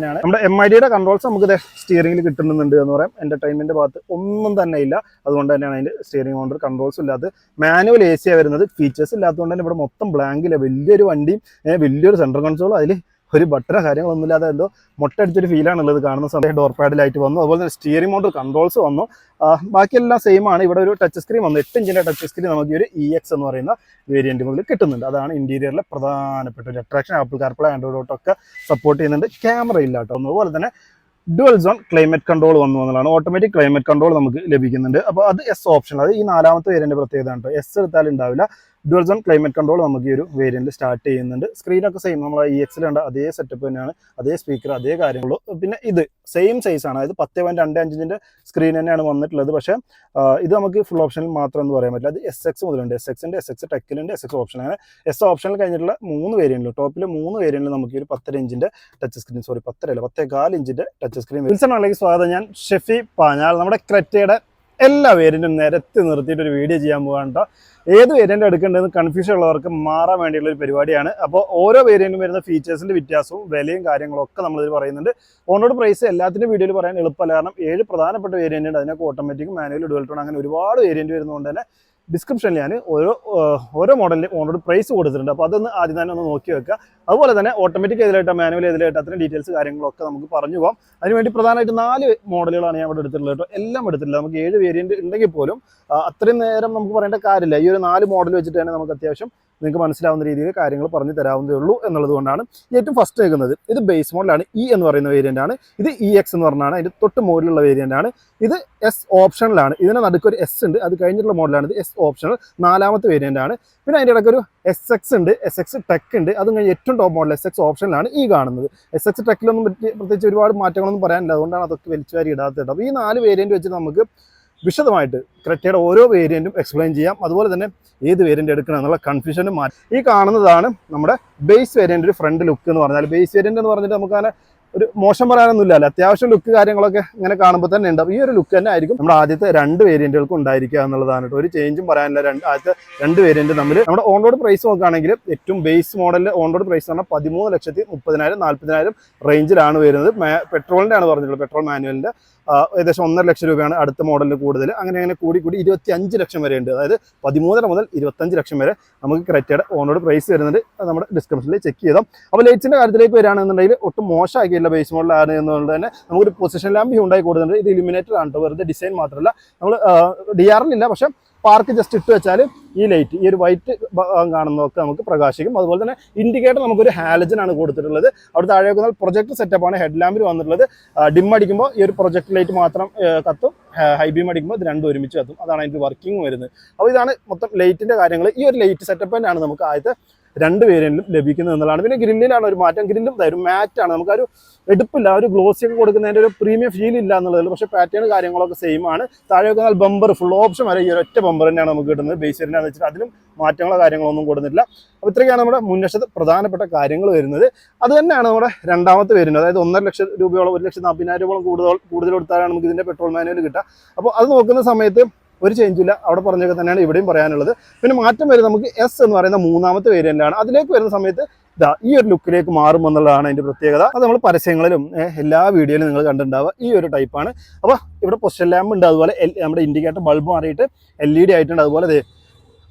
തന്നെയാണ്. നമ്മുടെ M I ഡിയുടെ കൺട്രോൾസ് നമുക്ക് സ്റ്റിയറിംഗിൽ കിട്ടുന്നുണ്ട് എന്ന് പറയാം. എന്റർടൈൻമെന്റ് ഭാഗത്ത് ഒന്നും തന്നെ ഇല്ല. അതുകൊണ്ട് തന്നെയാണ് അതിന്റെ സ്റ്റിയറിംഗ് കൊണ്ട് കൺട്രോൾസ് ഇല്ലാത്ത മാനുവൽ എ സിയാണ് വരുന്നത്. ഫീച്ചേഴ്സ് ഇല്ലാത്തതുകൊണ്ട് തന്നെ ഇവിടെ മൊത്തം ബ്ലാങ്കില്ല വലിയൊരു വണ്ടിയും വലിയൊരു സെൻട്രൽ കൺസോളും അതിൽ ഒരു ബട്ടറോ കാര്യങ്ങളൊന്നുമില്ലാതെ എന്തോ മുട്ടടിച്ചൊരു ഫീലാണ് ഉള്ളത് കാണുന്ന സമയത്ത്. ഡോർ പാഡിലായിട്ട് വന്നു. അതുപോലെ തന്നെ സ്റ്റിയറിംഗ് മോട്ടർ കൺട്രോൾസ് വന്നു. ബാക്കിയെല്ലാം സെയിം ആണ്. ഇവിടെ ഒരു ടച്ച് സ്ക്രീൻ വന്നു. എട്ട് ഇഞ്ചിന്റെ ടച്ച് സ്ക്രീൻ നമുക്ക് ഒരു ഇ എക്സ് എന്ന് പറയുന്ന വേരിയന്റ് മുതൽ കിട്ടുന്നുണ്ട്. അതാണ് ഇന്റീരിയറിലെ പ്രധാനപ്പെട്ട ഒരു attraction Apple CarPlay Android auto ഒക്കെ സപ്പോർട്ട് ചെയ്യുന്നുണ്ട്. ക്യാമറ ഇല്ലാട്ടോ അതുപോലെ തന്നെ ഡുവൽ സോൺ ക്ലൈമറ്റ് കൺട്രോൾ വന്നു എന്നുള്ളതാണ്. ഓട്ടോമാറ്റിക് ക്ലൈമറ്റ് കൺട്രോൾ നമുക്ക് ലഭിക്കുന്നുണ്ട്. അപ്പോൾ അത് എസ് ഓപ്ഷൻ അത് ഈ നാലാമത്തെ വേരിയന്റ് പ്രത്യേകത കേട്ടോ. എസ് എടുത്താൽ ഉണ്ടാവില്ല. ഡുവൽ സോൺ ക്ലൈമറ്റ് കൺട്രോൾ നമുക്ക് ഈ ഒരു വേരിയന്റ് സ്റ്റാർട്ട് ചെയ്യുന്നുണ്ട്. സ്ക്രീനൊക്കെ സെയിം നമ്മൾ ഇ എക്സിൽ കണ്ട അതേ സെറ്റപ്പ് തന്നെയാണ് അതേ സ്പീക്കർ അതേ കാര്യങ്ങളുള്ളൂ പിന്നെ ഇത് സെയിം സൈസ് ആണ്. അതായത് പത്ത് പോയിന്റ് രണ്ട് അഞ്ചിന്റെ സ്ക്രീൻ തന്നെയാണ് വന്നിട്ടുള്ളത്. പക്ഷേ ഇത് നമുക്ക് ഫുൾ ഓപ്ഷനിൽ മാത്രം എന്ന് പറയാൻ പറ്റില്ല. അത് എസ് എക്സ് മുതലുണ്ട്. എസ് എക്സിന്റെ എസ് എക്സ് ടെക്കിലുണ്ട് എസ് എക്സ് ഓപ്ഷൻ അങ്ങനെ എസ് ഓപ്ഷനിൽ കഴിഞ്ഞിട്ടുള്ള മൂന്ന് വേരിയന്റിലും ടോപ്പിൽ മൂന്ന് വേരിയന്റിൽ നമുക്ക് ഒരു പത്തര ഇഞ്ചിന്റെ ടച്ച് സ്ക്രീൻ സോറി പത്തര അല്ല പത്തേകാൽ ഇഞ്ചിന്റെ ടച്ച് സ്ക്രീൻ വിൽസൺ ആണെങ്കിൽ സ്വാഗതം. ഞാൻ ഷെഫി പാഞ്ഞാൽ നമ്മുടെ ക്രെറ്റയുടെ എല്ലാ വേരിയന്റും നിരത്തി നിർത്തിയിട്ട് ഒരു വീഡിയോ ചെയ്യാൻ പോകാൻ കേട്ടോ ഏത് വേരിയന്റ് എടുക്കേണ്ടതെന്ന് കൺഫ്യൂഷൻ ഉള്ളവർക്ക് മാറാൻ വേണ്ടിയുള്ള ഒരു പരിപാടിയാണ്. അപ്പോൾ ഓരോ വേരിയന്റും വരുന്ന ഫീച്ചേഴ്സിന്റെ വ്യത്യാസവും വിലയും കാര്യങ്ങളും ഒക്കെ നമ്മളിതിൽ പറയുന്നുണ്ട്. ഓണോട് പ്രൈസ് എല്ലാത്തിന്റെ വീഡിയോയിൽ പറയാൻ എളുപ്പമല്ല. കാരണം ഏഴ് പ്രധാനപ്പെട്ട വേരിയന്റ് ഉണ്ട് അതിനൊക്കെ ഓട്ടോമാറ്റിക് മാനുവൽ ഡുവൽ അങ്ങനെ ഒരുപാട് വേരിയന്റ് വരുന്നതുകൊണ്ട് തന്നെ ഡിസ്ക്രിപ്ഷനിൽ ഞാൻ ഓരോ ഓരോ മോഡലിലും ഓണോട് പ്രൈസ് കൊടുത്തിട്ടുണ്ട്. അപ്പോൾ അതൊന്ന് ആദ്യം തന്നെ ഒന്ന് നോക്കി വെക്കുക. അതുപോലെ തന്നെ ഓട്ടോമാറ്റിക് ഏതിലായിട്ട് മാനുവൽ ഏതിലായിട്ട് അത്രയും ഡീറ്റെയിൽസ് കാര്യങ്ങളൊക്കെ നമുക്ക് പറഞ്ഞു പോകാം. അതിനുവേണ്ടി പ്രധാനമായിട്ട് നാല് മോഡലുകളാണ് ഞാൻ ഇവിടെ എടുത്തിട്ടുള്ളത് കേട്ടോ. എല്ലാം എടുത്തിട്ടില്ല. നമുക്ക് ഏഴ് വേരിയന്റ് ഉണ്ടെങ്കിൽ പോലും അത്രയും നേരം നമുക്ക് പറയേണ്ട കാര്യമില്ല. ഈ ഒരു നാല് മോഡൽ വെച്ചിട്ട് തന്നെ നമുക്ക് അത്യാവശ്യം നിങ്ങൾക്ക് മനസ്സിലാവുന്ന രീതിയിൽ കാര്യങ്ങൾ പറഞ്ഞു തരാവുന്നതേ ഉള്ളൂ എന്നുള്ളത് കൊണ്ടാണ് ഏറ്റവും ഫസ്റ്റ് കേൾക്കുന്നത്. ഇത് ബേസ് മോഡലാണ് ഇ എന്ന് പറയുന്ന വേരിയന്റ് ആണ്. ഇത് ഇ എക്സ് എന്ന് പറഞ്ഞാണ്. അതിന്റെ തൊട്ട് മുകളിലുള്ള വേരിയന്റ് ആണ്. ഇത് എസ് ഓപ്ഷനിലാണ് ഇതിന് നടുക്കൊരു എസ് ഉണ്ട്. അത് കഴിഞ്ഞിട്ടുള്ള മോഡലാണ് ഇത് എസ് ഓപ്ഷണൽ നാലാമത്തെ വേരിയന്റ് ആണ്. പിന്നെ അതിന്റെ ഇടയ്ക്ക് ഒരു എസ് എക്സ് ഉണ്ട്. എസ് എക്സ് ടെക് ഉണ്ട്. അതും കഴിഞ്ഞ് ഏറ്റവും ടോപ്പ് മോഡൽ എസ് എക്സ് ഓപ്ഷനിലാണ് ഈ കാണുന്നത്. എസ് എക്സ് ടെക്കിലൊന്നും പ്രത്യേകിച്ച് ഒരുപാട് മാറ്റങ്ങളൊന്നും പറയാനില്ല. അതുകൊണ്ടാണ് അതൊക്കെ വലിച്ചു വാരി ഇടാത്തത് അപ്പോൾ ഈ നാല് വേരിയന്റ് വെച്ച് നമുക്ക് വിശദമായിട്ട് ക്രെറ്റയുടെ ഓരോ വേരിയന്റും എക്സ്പ്ലെയിൻ ചെയ്യാം. അതുപോലെ തന്നെ ഏത് വേരിയന്റ് എടുക്കണം എന്നുള്ള കൺഫ്യൂഷനും മാറ്റി. ഈ കാണുന്നതാണ് നമ്മുടെ ബേസ് വേരിയന്റ് ഒരു ഫ്രണ്ട് ലുക്ക് എന്ന് പറഞ്ഞാൽ ബേസ് വേരിയന്റ് എന്ന് പറഞ്ഞിട്ട് നമുക്ക് അങ്ങനെ ഒരു മോശം പറയാനൊന്നുമില്ല. അല്ല? അത്യാവശ്യം ലുക്ക് കാര്യങ്ങളൊക്കെ ഇങ്ങനെ കാണുമ്പോൾ തന്നെ ഉണ്ടാവും. ഈ ഒരു ലുക്ക് തന്നെ ആയിരിക്കും നമ്മുടെ ആദ്യത്തെ രണ്ട് വേരിയന്റുകൾക്കും ഉണ്ടായിരിക്കുക എന്നുള്ളതാണ് കേട്ടോ. ഒരു ചേഞ്ചും പറയാനില്ല. രണ്ട് ആദ്യത്തെ രണ്ട് വേരിയന്റ് തമ്മിൽ നമ്മുടെ ഓൺ റോഡ് പ്രൈസ് നോക്കുകയാണെങ്കിൽ ഏറ്റവും ബേസ് മോഡലിൽ ഓൺ റോഡ് പ്രൈസ് പറഞ്ഞാൽ പതിമൂന്ന് ലക്ഷത്തി മുപ്പതിനായിരം നാൽപ്പതിനായിരം റേഞ്ചിലാണ് വരുന്നത്. പെട്രോളിന്റെ ആണ് പറഞ്ഞിട്ടുള്ളത്. പെട്രോൾ മാനുവലിന്റെ ആ, ഏകദേശം ഒന്നര ലക്ഷം രൂപയാണ് അടുത്ത മോഡലിന് കൂടുതൽ. അങ്ങനെ അങ്ങനെ കൂടി കൂടി ഇരുപത്തി അഞ്ച് ലക്ഷം വരെ ഉണ്ട്. അതായത് പതിമൂന്നര മുതൽ ഇരുപത്തഞ്ച് ലക്ഷം വരെ നമുക്ക് ക്രെറ്റയുടെ ഓണോട് പ്രൈസ് വരുന്നുണ്ട്. നമ്മുടെ ഡിസ്ക്രിപ്ഷനിൽ ചെക്ക് ചെയ്തോ അപ്പോൾ ലൈറ്റ്സിന്റെ കാര്യത്തിലേക്ക് വരികയാണെന്നുണ്ടെങ്കിൽ ഒട്ടും മോശമാക്കിയില്ല ബേസ് മോഡൽ ആണ് എന്നുള്ളത് തന്നെ നമുക്കൊരു പൊസിഷൻ ലാമ്പ് ഉണ്ടായി കൊടുക്കുന്നുണ്ട് ഇത് ഇലിമിനേറ്റഡ് ആണ് വെറുതെ ഡിസൈൻ മാത്രമല്ല. നമ്മൾ ഡി ആറിലില്ല പക്ഷെ പാർക്ക് ജസ്റ്റ് ഇട്ട് വെച്ചാൽ ഈ ലൈറ്റ് ഈ ഒരു വൈറ്റ് കാണുന്നതൊക്കെ നമുക്ക് പ്രകാശിക്കും. അതുപോലെ തന്നെ ഇൻഡിക്കേറ്റർ നമുക്കൊരു ആണ് കൊടുത്തിട്ടുള്ളത്. അവിടെ താഴെ വെക്കുന്ന പ്രൊജക്ട് സെറ്റപ്പ് ആണ് ഹെഡ് ലാമ്പിൽ വന്നിട്ടുള്ളത്. ഡിം അടിക്കുമ്പോൾ ഈ ഒരു പ്രൊജക്ട് ലൈറ്റ് മാത്രം കത്തും. ഹൈ ബീം അടിക്കുമ്പോൾ ഇത് രണ്ടും ഒരുമിച്ച് കത്തും. അതാണ് അതിന്റെ വർക്കിംഗ് വരുന്നത്. അപ്പോൾ ഇതാണ് മൊത്തം ലൈറ്റിന്റെ കാര്യങ്ങൾ ഈ ഒരു ലൈറ്റ് സെറ്റപ്പ് തന്നെയാണ് നമുക്ക് ആദ്യത്തെ രണ്ട് വേരിയന്റിലും ലഭിക്കുന്നത് എന്നുള്ളതാണ്. പിന്നെ ഗ്രില്ലിലാണ് ഒരു മാറ്റം. ഗ്രില്ലും തരും മാറ്റാണ് നമുക്കൊരു എടുപ്പില്ല. ഒരു ഗ്ലോസി ഒക്കെ കൊടുക്കുന്നതിന്റെ ഒരു പ്രീമിയം ഫീൽ ഇല്ല എന്നുള്ളതിൽ പക്ഷേ പാറ്റേൺ കാര്യങ്ങളൊക്കെ സെയിം ആണ്. താഴെ വെക്കുന്ന ബമ്പർ ഫുൾ ഓപ്ഷൻ വരെ ഈ ഒരു ഒറ്റ ബമ്പർ തന്നെയാണ് നമുക്ക് കിട്ടുന്നത്. ബേസ് വേരിയന്റ് വെച്ചിട്ട് അതിലും മാറ്റങ്ങളോ കാര്യങ്ങളോ ഒന്നും കൊടുത്തിട്ടില്ല അപ്പോൾ ഇത്രയൊക്കെയാണ് നമ്മുടെ മുൻവശത്ത് പ്രധാനപ്പെട്ട കാര്യങ്ങൾ വരുന്നത്. അത് തന്നെയാണ് നമ്മുടെ രണ്ടാമത്തെ വരുന്നത് അതായത് ഒന്നര ലക്ഷം രൂപയോളം ഒരു ലക്ഷത്തി നാൽപ്പതിനായിരം രൂപയോളം കൂടുതൽ കൂടുതൽ കൊടുത്താലാണ് നമുക്ക് ഇതിന്റെ പെട്രോൾ മാനുവൽ കിട്ടുക. അപ്പോൾ അത് നോക്കുന്ന സമയത്ത് ഒരു ചേഞ്ചില്ല അവിടെ പറഞ്ഞൊക്കെ തന്നെയാണ് ഇവിടെയും പറയാനുള്ളത്. പിന്നെ മാറ്റം വരെ നമുക്ക് എസ് എന്ന് പറയുന്ന മൂന്നാമത്തെ വേരിയന്റ് ആണ്. അതിലേക്ക് വരുന്ന സമയത്ത് ഇതാ ഈ ഒരു ലുക്കിലേക്ക് മാറും എന്നുള്ളതാണ് അതിന്റെ പ്രത്യേകത. അത് നമ്മൾ പരസ്യങ്ങളിലും എല്ലാ വീഡിയോയിലും നിങ്ങൾ കണ്ടിട്ടുണ്ടാവുക. ഈ ഒരു ടൈപ്പാണ് അപ്പോൾ ഇവിടെ പൊസ്റ്റൽ ലാമ്പ് ഉണ്ട്. അതുപോലെ നമ്മുടെ ഇൻഡിക്കേറ്റർ ബൾബ് മാറിയിട്ട് എൽ ഇ ഡി ആയിട്ടുണ്ട്. അതുപോലെ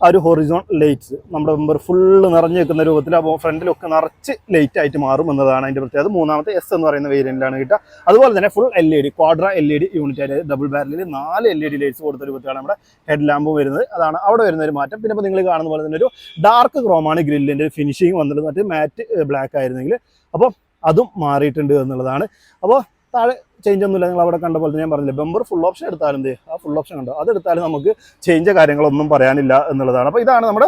ആ ഒരു ഹൊറിസോൺ ലൈറ്റ്സ് നമ്മുടെ മെമ്പർ ഫുള്ള് നിറഞ്ഞു നിൽക്കുന്ന രൂപത്തിൽ അപ്പോൾ ഫ്രണ്ടിലൊക്കെ നിറച്ച് ലൈറ്റ് ആയിട്ട് മാറും എന്നതാണ് അതിന്റെ പ്രത്യേകത. മൂന്നാമത്തെ എസ് എന്ന് പറയുന്ന വേരിയന്റിലാണ് കിട്ടുക. അതുപോലെ തന്നെ full L E D quadra L E D unit ആയിട്ട് ഡബിൾ ബാരലിൽ നാല് എൽ ഇ ഡി ലൈറ്റ്സ് കൊടുത്ത രൂപത്തിലാണ് നമ്മുടെ ഹെഡ് ലാമ്പും വരുന്നത്. അതാണ് അവിടെ വരുന്ന ഒരു മാറ്റം. പിന്നെ ഇപ്പോൾ നിങ്ങൾ കാണുന്ന പോലെ തന്നെ ഒരു ഡാർക്ക് ക്രോമാണ് ഗ്രില്ലിന്റെ ഫിനിഷിങ് വന്നത്. മറ്റേ മാറ്റ് ബ്ലാക്ക് ആയിരുന്നെങ്കിൽ. അപ്പോൾ അതും മാറിയിട്ടുണ്ട് എന്നുള്ളതാണ്. അപ്പോൾ താഴെ ചേഞ്ച് ഒന്നുമില്ല. നിങ്ങൾ അവിടെ കണ്ട പോലെ ഞാൻ പറഞ്ഞില്ല. ബെമ്പർ ഫുൾ ഓപ്ഷൻ എടുത്താലും ദേ ആ ഫുൾ ഓപ്ഷൻ കണ്ടോ? അതെടുത്താലും നമുക്ക് ചേഞ്ച് കാര്യങ്ങളൊന്നും പറയാനില്ല എന്നുള്ളതാണ്. അപ്പോൾ ഇതാണ് നമ്മുടെ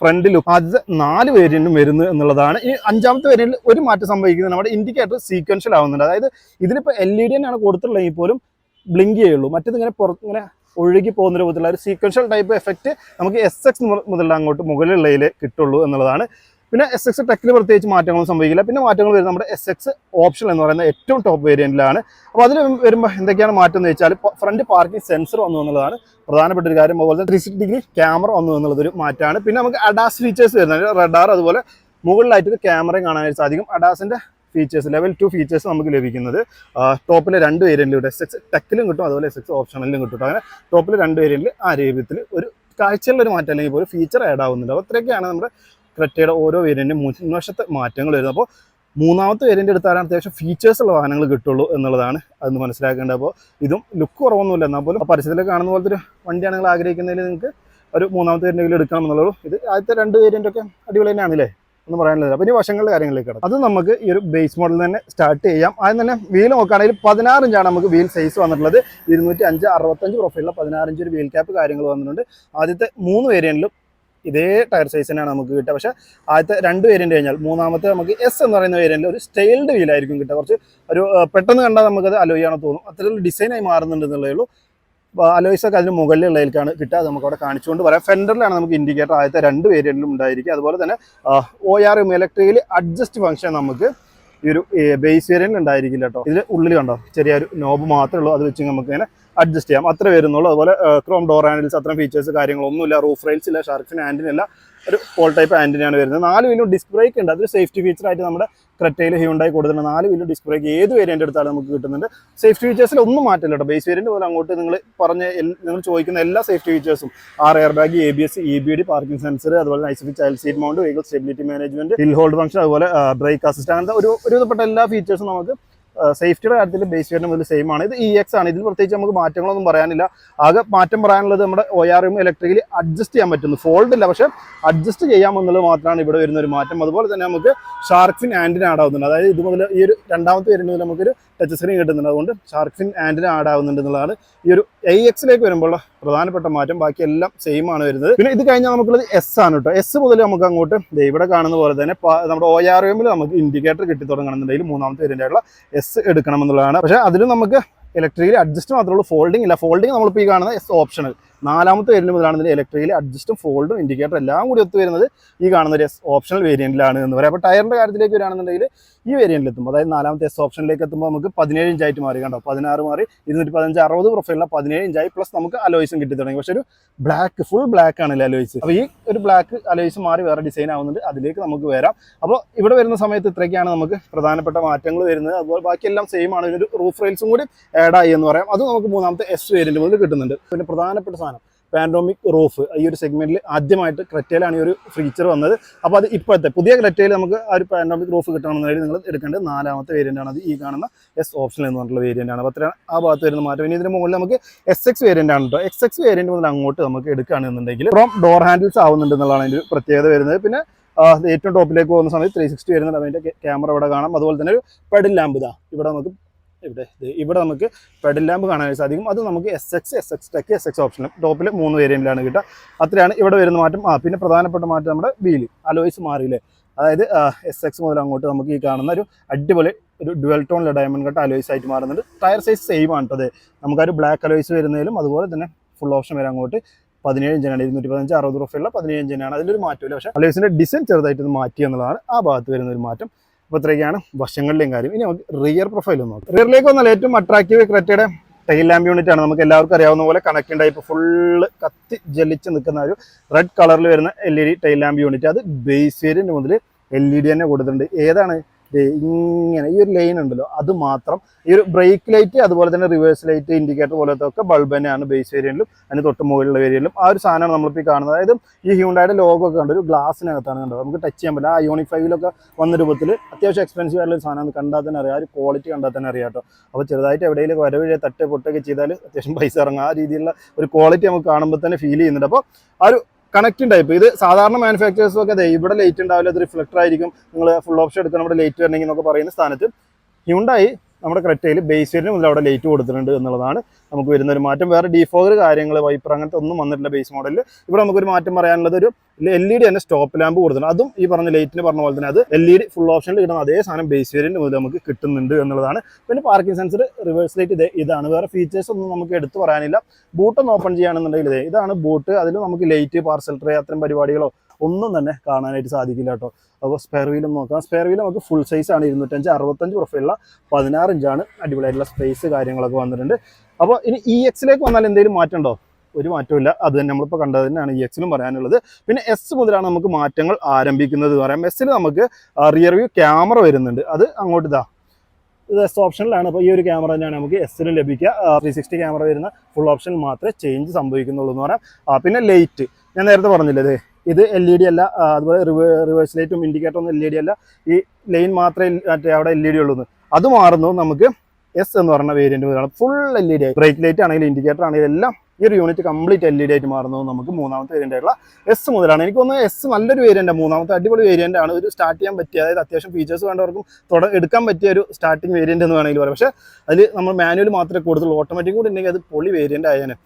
ഫ്രണ്ട് ലുക്ക് ആദ്യത്തെ നാല് വേരിയന്റും വരുന്നു എന്നുള്ളതാണ്. ഈ അഞ്ചാമത്തെ വേരിയന്റിൽ ഒരു മാറ്റം സംഭവിക്കുന്നത് നമ്മുടെ ഇൻഡിക്കേറ്റർ സീക്വൻഷ്യൽ ആവുന്നുണ്ട്. അതായത് ഇതിലിപ്പോൾ എൽ ഇ ഡി തന്നെയാണ് കൊടുത്തിട്ടുള്ളതെങ്കിൽ പോലും ബ്ലിങ്ക് ചെയ്യുള്ളൂ. മറ്റേത് ഇങ്ങനെ പുറത്ത് ഇങ്ങനെ ഒഴുകി പോകുന്ന രൂപത്തിലുള്ള ഒരു സീക്വൻഷ്യൽ ടൈപ്പ് എഫക്റ്റ് നമുക്ക് എസ് എക്സ് മുതൽ അങ്ങോട്ട് മുകളിലുള്ളതിൽ കിട്ടുള്ളൂ എന്നുള്ളതാണ് പിന്നെ എസ് എക്സ് ടെക്കിൽ പ്രത്യേകിച്ച് മാറ്റങ്ങളൊന്നും സംഭവിക്കില്ല. പിന്നെ മാറ്റങ്ങൾ വരുന്നത് നമ്മുടെ എസ് എക്സ് ഓപ്ഷൻ എന്ന് പറയുന്ന ഏറ്റവും ടോപ്പ് വേരിയന്റിലാണ് അപ്പോൾ അതിൽ വരുമ്പോൾ എന്തൊക്കെയാണ് മാറ്റം എന്ന് വെച്ചാൽ ഫ്രണ്ട് പാർക്കിംഗ് സെൻസർ വന്നു എന്നുള്ളതാണ് പ്രധാനപ്പെട്ട ഒരു കാര്യം. അതുപോലെ ത്രീ സിക്സ്റ്റി ഡിഗ്രി ക്യാമറ വന്നു എന്നുള്ളതൊരു മാറ്റമാണ്. പിന്നെ നമുക്ക് അഡാസ് ഫീച്ചേഴ്സ് വരുന്നുണ്ട്. റഡാർ അതുപോലെ മുകളിലായിട്ട് ഒരു ക്യാമറയും കാണാനായിട്ട് സാധിക്കും. അഡാസിന്റെ ഫീച്ചേഴ്സ് ലെവൽ ടു ഫീച്ചേഴ്സ് നമുക്ക് ലഭിക്കുന്നത്. ടോപ്പിലെ രണ്ട് വേരിയന്റിലൂടെ എസ് എക്സ് ടെക്കിലും കിട്ടും. അതുപോലെ എസ് എക്സ് ഓപ്ഷണലിലും കിട്ടും അങ്ങനെ ടോപ്പിലെ രണ്ട് വേരിയന്റിൽ ആ രീതിയിൽ ഒരു കാഴ്ചയിലൊരു മാറ്റം അല്ലെങ്കിൽ പോലും ഫീച്ചർ ആഡ് ആവുന്നുണ്ട്. അപ്പോൾ ഇത്രയൊക്കെയാണ് നമ്മുടെ ക്രെറ്റയുടെ ഓരോ വേരിയന്റും മുൻവശത്തെ മാറ്റങ്ങൾ വരുന്നത് അപ്പോൾ മൂന്നാമത്തെ വേരിയന്റ് എടുത്താലാണ് അത്യാവശ്യം ഫീച്ചേഴ്സ് ഉള്ള വാഹനങ്ങൾ കിട്ടുള്ളൂ എന്നുള്ളതാണ് അതൊന്ന് മനസ്സിലാക്കേണ്ടത്. അപ്പോൾ ഇതും ലുക്ക് കുറവൊന്നുമില്ല. എന്നാൽ പോലും പരസ്യത്തിൽ കാണുന്ന പോലത്തെ ഒരു വണ്ടിയാണ് നിങ്ങൾ ആഗ്രഹിക്കുന്നതിൽ നിങ്ങൾക്ക് ഒരു മൂന്നാമത്തെ വേരിയന്റ് എടുക്കണം എന്നുള്ളൂ ഇത് ആദ്യത്തെ രണ്ട് വേരിയന്റ് ഒക്കെ അടിപൊളി തന്നെയാണല്ലേ ഒന്നും പറയാനുള്ളത് അപ്പോൾ ഇനി വശങ്ങളുടെ കാര്യങ്ങളിലേക്ക് കിടക്കും. അത് നമുക്ക് ഈ ഒരു ബേസ് മോഡൽ തന്നെ സ്റ്റാർട്ട് ചെയ്യാം. ആദ്യം തന്നെ വീൽ നോക്കുകയാണെങ്കിൽ പതിനാറ് ഇഞ്ചാണ് നമുക്ക് വീൽ സൈസ് വന്നിട്ടുള്ളത്. ഇരുന്നൂറ്റി അഞ്ച് അറുപത്തഞ്ച് പ്രൊഫൈലുള്ള പതിനാറ് ഇഞ്ച് ഒരു വീൽ ക്യാപ്പ് കാര്യങ്ങൾ വന്നിട്ടുണ്ട്. ആദ്യത്തെ മൂന്ന് വേരിയന്റിലും ഇതേ ടയർ സൈസ് തന്നെയാണ് നമുക്ക് കിട്ടുക. പക്ഷേ ആദ്യത്തെ രണ്ട് വേരിയന്റ് കഴിഞ്ഞാൽ മൂന്നാമത്തെ നമുക്ക് എസ് എന്ന് പറയുന്ന വേരിയന്റിൽ ഒരു സ്റ്റൈൽഡ് വീലായിരിക്കും കിട്ടുക. കുറച്ച് ഒരു പെട്ടെന്ന് കണ്ടാൽ നമുക്കത് അലോയാണ് തോന്നും. അത്തരത്തിലുള്ള ഡിസൈനായി മാറുന്നുണ്ട് എന്നുള്ളേ ഉള്ളൂ. അലോയ്സൊക്കെ അതിന് മുകളിലുള്ളതിലേക്കാണ് കിട്ടുക. നമുക്ക് അവിടെ കാണിച്ചുകൊണ്ട് പറയാം. ഫെൻഡറിലാണ് നമുക്ക് ഇൻഡിക്കേറ്റർ ആദ്യത്തെ രണ്ട് വേരിയന്റിലും ഉണ്ടായിരിക്കും അതുപോലെ തന്നെ O R M electrically adjust function നമുക്ക് ഈ ഒരു ബേസ് വേരിയന്റിൽ ഉണ്ടായിരിക്കില്ല കേട്ടോ. ഇതിൽ ഉള്ളിൽ കണ്ടോ? ചെറിയൊരു നോബ് മാത്രമേ ഉള്ളൂ. അത് വെച്ച് നമുക്ക് ഇങ്ങനെ അഡ്ജസ്റ്റ് ചെയ്യാം. അത്ര വരുന്നുള്ളൂ. അതുപോലെ ക്രോം ഡോർ ഹാൻഡിൽസ് അത്രയും ഫീച്ചേഴ്സ് കാര്യങ്ങളൊന്നുമില്ല. റൂഫ് റെയിൽസ് ഇല്ല ഷാർക്സിന് ആന്റിനില്ല ഒരു പോൾ ടൈപ്പ് ആന്റിനാണ് വരുന്നത്. നാല് വീലും ഡിസ്ക് ബ്രേക്ക് ഉണ്ട്. അതൊരു സേഫ്റ്റി ഫീച്ചർ ആയിട്ട് നമ്മുടെ ക്രെറ്റയിൽ ഹ്യൂണ്ടായി കൊടുത്തിട്ടുണ്ട്. നാല് വീലും ഡിസ്ക് ബ്രേക്ക് ഏത് വേരിയന്റ് എടുത്താലും നമുക്ക് കിട്ടുന്നുണ്ട്. സേഫ്റ്റി ഫീച്ചേഴ്സിൽ ഒന്നും മാറ്റില്ല കേട്ടോ. ബേസ് വേരിയന്റ് പോലെ അങ്ങോട്ട് നിങ്ങൾ പറഞ്ഞ നിങ്ങൾ ചോദിക്കുന്ന എല്ലാ സേഫ്റ്റി ഫീച്ചേഴ്സും R air bag A B S E B D parking sensor അതുപോലെ ISOFIX child seat mount vehicle stability management hill hold function അതുപോലെ ബ്രേക്ക് അസിസ്റ്റ് അങ്ങനത്തെ ഒരു ഒരുവിധപ്പെട്ട എല്ലാ ഫീച്ചേഴ്സും നമുക്ക് സേഫ്റ്റിയുടെ കാര്യത്തിൽ ബേസ് വേരിയന്റ് മുതൽ സെയിം ആണ്. ഇത് ഇ എക്സ് ആണ്. ഇതിൽ പ്രത്യേകിച്ച് നമുക്ക് മാറ്റങ്ങളൊന്നും പറയാനില്ല. ആകെ മാറ്റം പറയാനുള്ളത് നമ്മുടെ O R M electrically adjust ചെയ്യാൻ പറ്റുന്നു. ഫോൾഡ് ഇല്ല പക്ഷേ അഡ്ജസ്റ്റ് ചെയ്യാമെന്നുള്ളത് മാത്രമാണ് ഇവിടെ വരുന്ന ഒരു മാറ്റം. അതുപോലെ തന്നെ നമുക്ക് ഷാർക്ക് ഫിൻ ആന്റിന് ആഡ് ആവുന്നുണ്ട്. അതായത് ഇത് മുതൽ ഈ ഒരു രണ്ടാമത്തെ വരുന്നതിൽ നമുക്കൊരു ടച്ച് സ്ക്രീൻ കിട്ടുന്നുണ്ട്. അതുകൊണ്ട് ഷാർക്ക് ഫിൻ ആന്റിന് ആഡ് ആവുന്നുണ്ട് എന്നുള്ളതാണ് ഈ ഒരു ഐ എക്സിലേക്ക് വരുമ്പോൾ പ്രധാനപ്പെട്ട മാറ്റം. ബാക്കി എല്ലാം സെയിം ആണ് വരുന്നത്. പിന്നെ ഇത് കഴിഞ്ഞാൽ നമുക്കുള്ളത് എസ് ആണ് കേട്ടോ. എസ് മുതൽ നമുക്ക് അങ്ങോട്ട് ഇവിടെ കാണുന്ന പോലെ തന്നെ നമ്മുടെ ഒ ആർ എമ്മിൽ നമുക്ക് ഇൻഡിക്കേറ്റർ കിട്ടി തുടങ്ങണമെന്നുണ്ടെങ്കിൽ മൂന്നാമത്തെ വേരിയന്റ് എസ് എടുക്കണം എന്നുള്ളതാണ്. പക്ഷേ അതിലും നമുക്ക് ഇലക്ട്രിക്കലി അഡ്ജസ്റ്റ് മാത്രമേ ഉള്ളൂ. ഫോൾഡിംഗ് ഇല്ല. ഫോൾഡിംഗ് നമ്മളിപ്പോൾ ഈ കാണുന്ന എസ് ഓപ്ഷണൽ നാലാമത്തെ വേരിയന്റ് മുതലാണ് ഇതിന്റെ ഇലക്ട്രിക്കൽ അഡ്ജസ്റ്റും ഫോൾഡും ഇൻഡിക്കേറ്റർ എല്ലാം കൂടി ഒത്തു വരുന്നത് ഈ കാണുന്ന ഒരു ഓപ്ഷണൽ വേരിയന്റിലാണ് എന്ന് പറയാം. അപ്പോൾ ടയറിന്റെ കാര്യത്തിലേക്ക് വരികയാണെന്നുണ്ടെങ്കിൽ ഈ വേരിയന്റിൽ എത്തുമ്പോൾ അതായത് നാലാമത്തെ എസ് ഓപ്ഷനിലേക്ക് എത്തുമ്പോൾ നമുക്ക് പതിനേഴ് ഇഞ്ചായിട്ട് മാറി കണ്ടോ? പതിനാറ് മാറി ഇരുന്നൂറ്റി പതിനഞ്ച് അറുപത് പ്രൊഫൈലുള്ള പതിനേഴ് ഇഞ്ചായി പ്ലസ് നമുക്ക് അലോയ്സും കിട്ടി തുടങ്ങി. പക്ഷേ ഒരു ബ്ലാക്ക് ഫുൾ ബ്ലാക്ക് ആണല്ലേ അലോയ്സ് അപ്പോൾ ഈ ഒരു ബ്ലാക്ക് അലോയ്സ് മാറി വേറെ ഡിസൈൻ ആവുന്നുണ്ട്. അതിലേക്ക് നമുക്ക് വരാം. അപ്പോൾ ഇവിടെ വരുന്ന സമയത്ത് ഇത്രയൊക്കെയാണ് നമുക്ക് പ്രധാനപ്പെട്ട മാറ്റങ്ങൾ വരുന്നത്. അതുപോലെ ബാക്കിയെല്ലാം സെയിം ആണ്. ഇതിനൊരു റൂഫ് റെയിൽസും കൂടി ആഡ് ആയി എന്ന് പറയാം. അത് നമുക്ക് മൂന്നാമത്തെ എസ് വേരിയന്റ് മുതൽ കിട്ടുന്നുണ്ട്. പിന്നെ പ്രധാനപ്പെട്ട സാധനം പാൻഡോമിക് റൂഫ് ഈ ഒരു സെഗ്മെന്റിൽ ആദ്യമായിട്ട് ക്രെറ്റയിലാണ് ഈ ഒരു ഫീച്ചർ വന്നത്. അപ്പോൾ അത് ഇപ്പോഴത്തെ പുതിയ ക്രെറ്റയിൽ നമുക്ക് ആ ഒരു പാൻഡോമിക് റൂഫ് കിട്ടണമെന്നുണ്ടെങ്കിൽ നിങ്ങൾ എടുക്കേണ്ടത് നാലാമത്തെ വേരിയന്റ് ആണ്. അത് ഈ കാണുന്ന എസ് ഓപ്ഷൻ എന്ന് പറഞ്ഞിട്ടുള്ള വേരിയന്റ് ആണ്. അപ്പോൾ അത്ര ആ ഭാഗത്ത് വരുന്ന മാറ്റം. ഇനി ഇതിന് മുകളിൽ നമുക്ക് എസ് എക്സ് വേരിയന്റ് ആണ് കേട്ടോ എക്സ് എക്സ് വേരിയന്റ് മുതൽ അങ്ങോട്ട് നമുക്ക് എടുക്കുകയാണെന്നുണ്ടെങ്കിൽ ഫ്രോം ഡോർ ഹാൻഡിൽസ് ആവുന്നുണ്ട് എന്നുള്ളതാണ് അതിന്റെ പ്രത്യേകത വരുന്നത്. പിന്നെ ഏറ്റവും ടോപ്പിലേക്ക് പോകുന്ന സമയത്ത് ത്രീ സിക്സ്റ്റി വരുന്നുണ്ട്. അതിന്റെ ക്യാമറ ഇവിടെ കാണാം. അതുപോലെ തന്നെ ഒരു പെഡിൽ ലാമ്പ് ഇതാ. ഇവിടെ നമുക്ക് ഇവിടെ. ഇവിടെ നമുക്ക് പെഡൽ ലാമ്പ് കാണാൻ സാധിക്കും. അത് നമുക്ക് S X S X tech S X ഓപ്ഷനും ടോപ്പിൽ മൂന്ന് വേരിയന്റിലാണ് കിട്ടുക. അത്രയാണ് ഇവിടെ വരുന്ന മാറ്റം. ആ പിന്നെ പ്രധാനപ്പെട്ട മാറ്റം നമ്മുടെ വീൽ അലോയ്സ് മാറിയില്ലേ? അതായത് എസ് എക്സ് മുതൽ അങ്ങോട്ട് നമുക്ക് ഈ കാണുന്ന ഒരു അടിപൊളി ഒരു ഡുവൽ ടോണിലെ ഡയമണ്ട് കട്ട് അലോയ്സ് ആയിട്ട് മാറുന്നുണ്ട്. ടയർ സൈസ് സെയിം ആണ് അത് നമുക്കൊരു ബ്ലാക്ക് അലോയ്സ് വരുന്നതിലും അതുപോലെ തന്നെ ഫുൾ ഓപ്ഷൻ വരെ അങ്ങോട്ട് പതിനേഴ് ഇഞ്ചിനാണ് ഇരുന്നൂറ്റി പതിനഞ്ച് അറുപത് റുപ്പിയുള്ള പതിനേഴ് ഇഞ്ചിനാണ് അതിലൊരു മാറ്റമില്ല പക്ഷേ അലോയ്സിന്റെ ഡിസൈൻ ചെറുതായിട്ട് മാറ്റി എന്നുള്ളതാണ് ആ ഭാഗത്ത് വരുന്ന ഒരു മാറ്റം. അപ്പോൾ ഇത്രയൊക്കെയാണ് വശങ്ങളിലെയും കാര്യം. ഇനി നമുക്ക് റിയർ പ്രൊഫൈൽ നോക്കാം. റിയറിലേക്ക് വന്നാൽ ഏറ്റവും അട്രാക്റ്റീവ് ക്രെറ്റയുടെ ടൈൽ ലാമ്പ് യൂണിറ്റ് ആണ്. നമുക്ക് എല്ലാവർക്കും അറിയാവുന്ന പോലെ കണക്റ്റിംഗ് ടൈപ്പ് ഫുള്ള് കത്തി ജലിച്ച് നിൽക്കുന്ന ഒരു റെഡ് കളറിൽ വരുന്ന L E D tail lamp unit അത് ബേസ് വേരിയന്റ് മുതൽ എൽ ഇ ഡി തന്നെ കൊടുത്തിട്ടുണ്ട്. ഏതാണ്? ഇങ്ങനെ ഈ ഒരു ലൈൻ ഉണ്ടല്ലോ അത് മാത്രം ഈ ഒരു ബ്രേക്ക് ലൈറ്റ് അതുപോലെ തന്നെ റിവേഴ്സ് ലൈറ്റ് ഇൻഡിക്കേറ്റർ പോലത്തെ ഒക്കെ ബൾബ് തന്നെയാണ് ബേസ് ഏരിയയിലും അതിന് തൊട്ട് മുകളിലുള്ള ഏരിയയിലും ആ ഒരു സാധനമാണ് നമ്മളിപ്പോൾ കാണുന്നത്. അതായത് ഈ ഹ്യൂണ്ടായുടെ ലോഗോ ഒക്കെ ഉണ്ട് ഒരു ഗ്ലാസ്സിനകത്താണ് കണ്ടത് നമുക്ക് ടച്ച് ചെയ്യാൻ പറ്റില്ല. ആ യൂണിഫൈവിലൊക്കെ വന്ന രൂപത്തിൽ അത്യാവശ്യം എക്സ്പെൻസീവ് ആയിട്ടുള്ള സാധനം കണ്ടാൽ തന്നെ അറിയാം. ആ ഒരു ക്വാളിറ്റി കണ്ടാൽ തന്നെ അറിയാം കേട്ടോ. അപ്പോൾ ചെറുതായിട്ട് എവിടെയെങ്കിലും വരവിഴ തട്ട് പൊട്ടൊക്കെ ചെയ്താൽ അത്യാവശ്യം പൈസ ഇറങ്ങും. ആ രീതിയിലുള്ള ഒരു ക്വാളിറ്റി നമുക്ക് കാണുമ്പോൾ തന്നെ ഫീൽ ചെയ്യുന്നുണ്ട്. അപ്പോൾ ആ ഒരു കണക്റ്റിംഗ് ടൈപ്പ് ഇത് സാധാരണ മാനുഫാക്ചേഴ്സും ഒക്കെ അതെ ഇവിടെ ലൈറ്റ് ഉണ്ടാവില്ല അത് റിഫ്ലക്ടർ ആയിരിക്കും. നിങ്ങൾ ഫുൾ ഓപ്ഷൻ എടുക്കണം ഇവിടെ ലൈറ്റ് വരണമെങ്കിൽ എന്നൊക്കെ പറയുന്ന സ്ഥാനത്ത്. ഹ്യുണ്ടായി നമ്മുടെ ക്രെറ്റയിൽ ബേസ് വേരിയന്റ് മുതൽ അവിടെ ലൈറ്റ് കൊടുത്തിട്ടുണ്ട് എന്നുള്ളതാണ് നമുക്ക് വരുന്ന ഒരു മാറ്റം. വേറെ ഡിഫോഗർ കാര്യങ്ങൾ വൈപ്പർ അങ്ങനത്തെ ഒന്നും വന്നിട്ടില്ല ബേസ് മോഡലിൽ ഇവിടെ നമുക്കൊരു മാറ്റം പറയാനുള്ളത് ഒരു എൽ ഇ ഡി തന്നെ സ്റ്റോപ്പ് ലാമ്പ് കൊടുത്തിട്ടുണ്ട്. അതും ഈ പറഞ്ഞ ലൈറ്റിന് പറഞ്ഞ പോലെ തന്നെ അത് എൽ ഇ ഡി ഫുൾ ഓപ്ഷനിൽ കിട്ടുന്ന അതേ സാധനം ബേസ് വേരിയന്റ് മുതൽ നമുക്ക് കിട്ടുന്നുണ്ട് എന്നുള്ളതാണ്. പിന്നെ പാർക്കിംഗ് സെൻസർ റിവേഴ്സ് ലൈറ്റ് ഇതേ ഇതാണ്. വേറെ ഫീച്ചേഴ്സ് ഒന്നും നമുക്ക് എടുത്തു പറയാനില്ല. ബൂട്ടൊന്ന് ഓപ്പൺ ചെയ്യുകയാണെന്നുണ്ടെങ്കിൽ ഇതേ ഇതാണ് ബൂട്ട് അതിൽ നമുക്ക് ലൈറ്റ് പാർസൽ ട്രേ അത്തരം പരിപാടികളോ ഒന്നും തന്നെ കാണാനായിട്ട് സാധിക്കില്ല കേട്ടോ. അപ്പോൾ സ്പെയർ വീലും നോക്കാം. സ്പെയർ വീൽ നമുക്ക് ഫുൾ സൈസ് ആണ്. ഇരുന്നൂറ്റഞ്ച് അറുപത്തഞ്ച് പ്രൊഫൈലുള്ള പതിനാറ് ഇഞ്ചാണ് അടിപൊളിയായിട്ടുള്ള സ്പേസ് കാര്യങ്ങളൊക്കെ വന്നിട്ടുണ്ട്. അപ്പോൾ ഇനി ഇ എക്സിലേക്ക് വന്നാൽ എന്തെങ്കിലും മാറ്റമുണ്ടോ ഒരു മാറ്റമില്ല അത് തന്നെ നമ്മളിപ്പോൾ കണ്ടത് തന്നെയാണ് ഇ എക്സിലും പറയാനുള്ളത്. പിന്നെ എസ് മുതലാണ് നമുക്ക് മാറ്റങ്ങൾ ആരംഭിക്കുന്നത് എന്ന് പറയാം. എസ്സിൽ നമുക്ക് റിയർ വ്യൂ ക്യാമറ വരുന്നുണ്ട്. അത് അങ്ങോട്ട് ഇതാ. ഇത് എസ് ഓപ്ഷനിലാണ് അപ്പോൾ ഈ ഒരു ക്യാമറ തന്നെയാണ് നമുക്ക് എസ്സിലും ലഭിക്കുക. ത്രീ സിക്സ്റ്റി ക്യാമറ വരുന്ന ഫുൾ ഓപ്ഷൻ മാത്രമേ ചേഞ്ച് സംഭവിക്കുന്നുള്ളൂ എന്ന് പറയാം. പിന്നെ ലൈറ്റ് ഞാൻ നേരത്തെ പറഞ്ഞില്ലേ ഇത് എൽ ഇ ഡി അല്ല അതുപോലെ റിവേഴ്സ് ലൈറ്റും ഇൻഡിക്കേറ്റർ ഒന്നും എൽ ഇ ഡി അല്ല. ഈ ലൈൻ മാത്രമേ മറ്റേ അവിടെ എൽ ഇ ഡി ഉള്ളൂ. അത് മാറുന്നു നമുക്ക് എസ് എന്ന് പറഞ്ഞ വേരിയന്റ് മുതലാണ് ഫുൾ എൽ ഇ ഡി ആയി. ബ്രേക്ക് ലൈറ്റ് ആണെങ്കിലും ഇൻഡിക്കേറ്റർ ആണെങ്കിലും എല്ലാം ഈ ഒരു unit complete L E D ആയിട്ട് മാറുന്നത് നമുക്ക് മൂന്നാമത്തെ വേരിയന്റ് ആയിട്ടുള്ള എസ് മുതലാണ്. എനിക്ക് തോന്നുന്നു എസ് നല്ലൊരു വേരിയന്റ് മൂന്നാമത്തെ അടിപൊളി വേരിയന്റ് ആണ്. ഒരു സ്റ്റാർട്ട് ചെയ്യാൻ പറ്റിയ അതായത് അത്യാവശ്യം ഫീച്ചേഴ്സ് വേണ്ടവർക്കും തുട എടുക്കാൻ പറ്റിയ ഒരു സ്റ്റാർട്ടിംഗ് വേരിയന്റ് എന്ന് വേണമെങ്കിൽ പറയാം. പക്ഷേ അതിൽ നമ്മൾ മാനുവൽ മാത്രമേ കൂടുതൽ ഓട്ടോമാറ്റിക് കൂടി ഉണ്ടെങ്കിൽ അത് പൊളി വേരിയന്റ് ആയേനെ.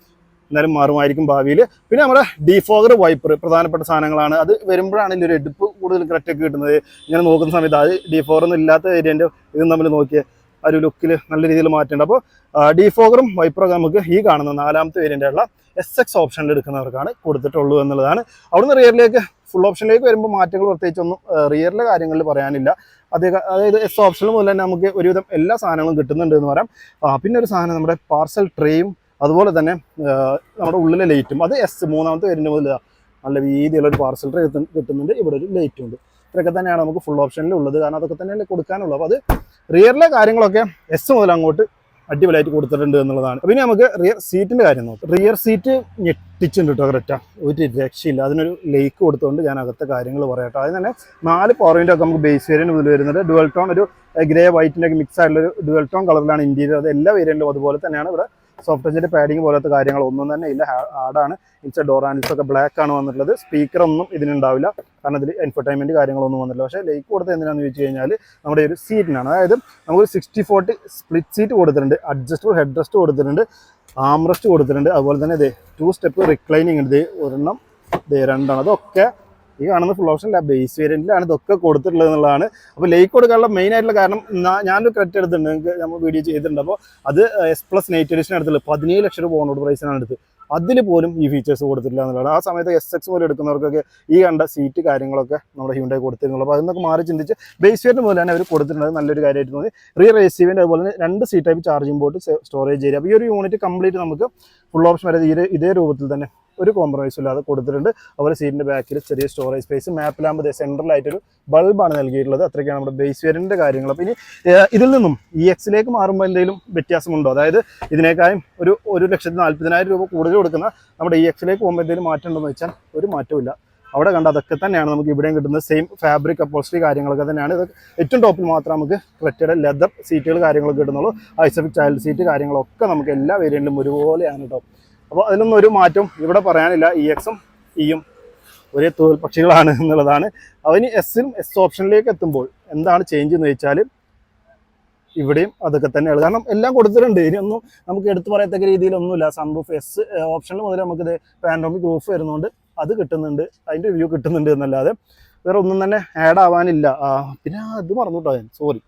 എന്നാലും മാറുമായിരിക്കും ഭാവിയിൽ. പിന്നെ നമ്മുടെ ഡിഫോഗർ വൈപ്പർ പ്രധാനപ്പെട്ട സാധനങ്ങളാണ്. അത് വരുമ്പോഴാണ് ഇതിന്റെ ഒരു എടുപ്പ് കൂടുതൽ കറക്റ്റൊക്കെ കിട്ടുന്നത്. ഇങ്ങനെ നോക്കുന്ന സമയത്ത് അത് ഡിഫോഗർ ഒന്നും ഇല്ലാത്ത ഏരിയന്റെ ഇതും തമ്മിൽ നോക്കിയ ആ ഒരു ലുക്കിൽ നല്ല രീതിയിൽ മാറ്റുന്നുണ്ട് അപ്പോൾ ഡിഫോഗറും വൈപ്പറൊക്കെ നമുക്ക് ഈ കാണുന്ന നാലാമത്തെ വേരിയന്റുള്ള എസ് എക്സ് ഓപ്ഷനിൽ എടുക്കുന്നവർക്കാണ് കൊടുത്തിട്ടുള്ളൂ എന്നുള്ളതാണ്. അവിടുന്ന് റിയറിലേക്ക് ഫുൾ ഓപ്ഷനിലേക്ക് വരുമ്പോൾ മാറ്റങ്ങൾ പ്രത്യേകിച്ചൊന്നും റിയറിലെ കാര്യങ്ങളിൽ പറയാനില്ല. അതേ അതായത് എസ് ഓപ്ഷനിൽ മുതൽ തന്നെ നമുക്ക് ഒരുവിധം എല്ലാ സാധനങ്ങളും കിട്ടുന്നുണ്ട് എന്ന് പറയാം. പിന്നെ ഒരു സാധനം നമ്മുടെ പാർസൽ ട്രേയും അതുപോലെ തന്നെ നമ്മുടെ ഉള്ളിലെ ലൈറ്റും അത് എസ് മൂന്നാമത്തെ വരുന്ന മുതൽ നല്ല വീതിയുള്ള ഒരു പാർസൽ കിട്ടുന്നുണ്ട്. ഇവിടെ ഒരു ലൈറ്റും ഉണ്ട്. ഇത്രയൊക്കെ തന്നെയാണ് നമുക്ക് ഫുൾ ഓപ്ഷനിൽ ഉള്ളത്. കാരണം അതൊക്കെ തന്നെയല്ലേ കൊടുക്കാനുള്ളൂ അപ്പോൾ അത് റിയറിലെ കാര്യങ്ങളൊക്കെ എസ് മുതൽ അങ്ങോട്ട് അടിപൊളിയായിട്ട് കൊടുത്തിട്ടുണ്ട് എന്നുള്ളതാണ്. പിന്നെ നമുക്ക് റിയർ സീറ്റിന്റെ കാര്യം നോക്കാം. റിയർ സീറ്റ് ഞെട്ടിച്ചുണ്ട് കേട്ടോ കറക്റ്റ ഒരു രക്ഷയില്ല. അതിനൊരു ലേക്ക് കൊടുത്തുകൊണ്ട് ഞാൻ അകത്തെ കാര്യങ്ങൾ പറയാട്ടോ അതിന് തന്നെ നാല് പോയിന്റ് ഒക്കെ നമുക്ക് ബേസ് വേരിയന്റ് മുതൽ വരുന്നത്. ഡുവൽ ടോൺ ഒരു ഗ്രേ വൈറ്റിന്റെ ഒക്കെ മിക്സ് ആയിട്ടുള്ള ഒരു ഡുവൽ ടോൺ കളറിലാണ് ഇന്റീരിയർ അത് എല്ലാ വേരിയന്റും അതുപോലെ തന്നെയാണ് ഇവിടെ സോഫ്റ്റ് ടച്ചിന്റെ പാഡിങ് പോലത്തെ കാര്യങ്ങൾ ഒന്നും തന്നെ ഇല്ല. ഹാർഡാണ് ഇൻസൈഡ് ഡോർ ഹാൻഡിൽസ് ഒക്കെ ബ്ലാക്ക് ആണ് വന്നിട്ടുള്ളത്. സ്പീക്കർ ഒന്നും ഇതിനുണ്ടാവില്ല. കാരണം ഇതിൽ എൻഫർടൈൻമെന്റ് കാര്യങ്ങളൊന്നും വന്നില്ല പക്ഷേ ലൈക്ക് കൊടുത്ത് എന്തിനാന്ന് ചോദിച്ചു കഴിഞ്ഞാൽ നമ്മുടെ ഒരു സീറ്റിനാണ് അതായത് നമുക്ക് സിക്സ്റ്റി ഫോർട്ടി സ്പ്ലിറ്റ് സീറ്റ് കൊടുത്തിട്ടുണ്ട്. അഡ്ജസ്റ്റബിൾ ഹെഡ് റെസ്റ്റ് കൊടുത്തിട്ടുണ്ട്. ആം റെസ്റ്റ് കൊടുത്തിട്ടുണ്ട്. അതുപോലെ തന്നെ ഇതേ ടു സ്റ്റെപ്പ് റിക്ലൈനിങ് ഉണ്ട്. ദേ ഒരെണ്ണം ഇതേ രണ്ടെണ്ണം. അതൊക്കെ ഈ കാണുന്ന ഫുൾ ഓപ്ഷൻ ബേസ് വേരിയന്റിലാണ് ഇതൊക്കെ കൊടുത്തിട്ടുള്ളത് എന്നുള്ളതാണ്. അപ്പോൾ ലേക്ക് കൊടുക്കാനുള്ള മെയിൻ ആയിട്ടുള്ള കാരണം ഞാനൊരു ക്രെറ്റ് എടുത്തിട്ടുണ്ട് നിങ്ങൾക്ക് നമ്മൾ വീഡിയോ ചെയ്തിട്ടുണ്ട്. അപ്പോൾ അത് എസ് പ്ലസ് നൈറ്റ് എഡിഷൻ എടുത്തിട്ടുള്ളത് പതിനേഴ് ലക്ഷം രൂപ ഓണോട് പ്രൈസിനാണ് എടുത്ത് അതിൽ പോലും ഈ ഫീച്ചേഴ്സ് കൊടുത്തിട്ടില്ല എന്നുള്ളതാണ്. ആ സമയത്ത് എസ് എക്സ് പോലെ എടുക്കുന്നവർക്കൊക്കെ ഈ കണ്ട സീറ്റ് കാര്യങ്ങളൊക്കെ നമ്മുടെ ഹ്യൂണ്ടായി കൊടുത്തിരുന്നുള്ളൂ അപ്പോൾ അതിനൊക്കെ മാറി ചിന്തിച്ച് ബേസ് വേരിയന്റ് പോലെ തന്നെ അവർ കൊടുത്തിട്ടുണ്ട് നല്ലൊരു കാര്യമായിട്ട് തോന്നി. റിയർ എ അതുപോലെ തന്നെ രണ്ട് seat type charging port storage area അപ്പോൾ ഈ ഒരു യൂണിറ്റ് കംപ്ലീറ്റ് നമുക്ക് ഫുൾ ഓപ്ഷൻ വരെ ഇതേ രൂപത്തിൽ തന്നെ ഒരു കോംപ്രമൈസും ഇല്ലാതെ കൊടുത്തിട്ടുണ്ട്. അതുപോലെ സീറ്റിന്റെ ബാക്കിൽ ചെറിയ സ്റ്റോറേജ് സ്പേസ് മാപ്പ് ലാമ്പ് സെൻട്രലായിട്ടൊരു ബൾബാണ് നൽകിയിട്ടുള്ളത്. അത്രയ്ക്കാണ് നമ്മുടെ ബേസ് വേരിന്റെ കാര്യങ്ങൾ. അപ്പോൾ ഇനി ഇതിൽ നിന്നും ഇ എക്സിലേക്ക് മാറുമ്പോൾ എന്തെങ്കിലും വ്യത്യാസമുണ്ടോ? അതായത് ഇതിനേക്കാളും ഒരു ഒരു ലക്ഷത്തി നാൽപ്പതിനായിരം രൂപ കൂടുതൽ കൊടുക്കുന്ന നമ്മുടെ ഇ എക്സിലേക്ക് പോകുമ്പോൾ എന്തെങ്കിലും മാറ്റം ഉണ്ടോ എന്ന് വെച്ചാൽ ഒരു മാറ്റമില്ല അവിടെ കണ്ട അതൊക്കെ തന്നെയാണ് നമുക്ക് ഇവിടെയും കിട്ടുന്നത്. സെയിം ഫാബ്രിക് അപ്പോസ്റ്റി കാര്യങ്ങളൊക്കെ തന്നെയാണ്. ഇത് ഏറ്റവും ടോപ്പിൽ മാത്രം നമുക്ക് ക്രെറ്റയുടെ ലെതർ സീറ്റുകൾ കാര്യങ്ങളൊക്കെ കിട്ടുന്നുള്ളൂ. ഐസഫിക് ചൈൽഡ് സീറ്റ് കാര്യങ്ങളൊക്കെ നമുക്ക് എല്ലാ വേരിയന്റിലും ഒരുപോലെയാണ് കേട്ടോ അപ്പോൾ അതിനൊന്നും ഒരു മാറ്റം ഇവിടെ പറയാനില്ല. ഇ എക്സും ഇയും ഒരേ തൊഴിൽ പക്ഷികളാണ് എന്നുള്ളതാണ്. അവന് എസ്സിലും എസ് ഓപ്ഷനിലേക്ക് എത്തുമ്പോൾ എന്താണ് ചേഞ്ച് എന്ന് വെച്ചാൽ ഇവിടെയും അതൊക്കെ തന്നെയാണ്. കാരണം എല്ലാം കൊടുത്തിട്ടുണ്ട്. ഇനിയൊന്നും നമുക്ക് എടുത്തു പറയത്തക്ക രീതിയിലൊന്നുമില്ല. സൺറൂഫ് എസ് ഓപ്ഷനിൽ മുതൽ നമുക്കിത് പാൻഡോമിക് റൂഫ് വരുന്നുണ്ട്. അത് കിട്ടുന്നുണ്ട്. അതിന്റെ വ്യൂ കിട്ടുന്നുണ്ട് എന്നല്ലാതെ വേറെ ഒന്നും തന്നെ ആഡ് ആവാനില്ല. പിന്നെ അത് മറന്നു കേട്ടോ ഞാൻ. സോറി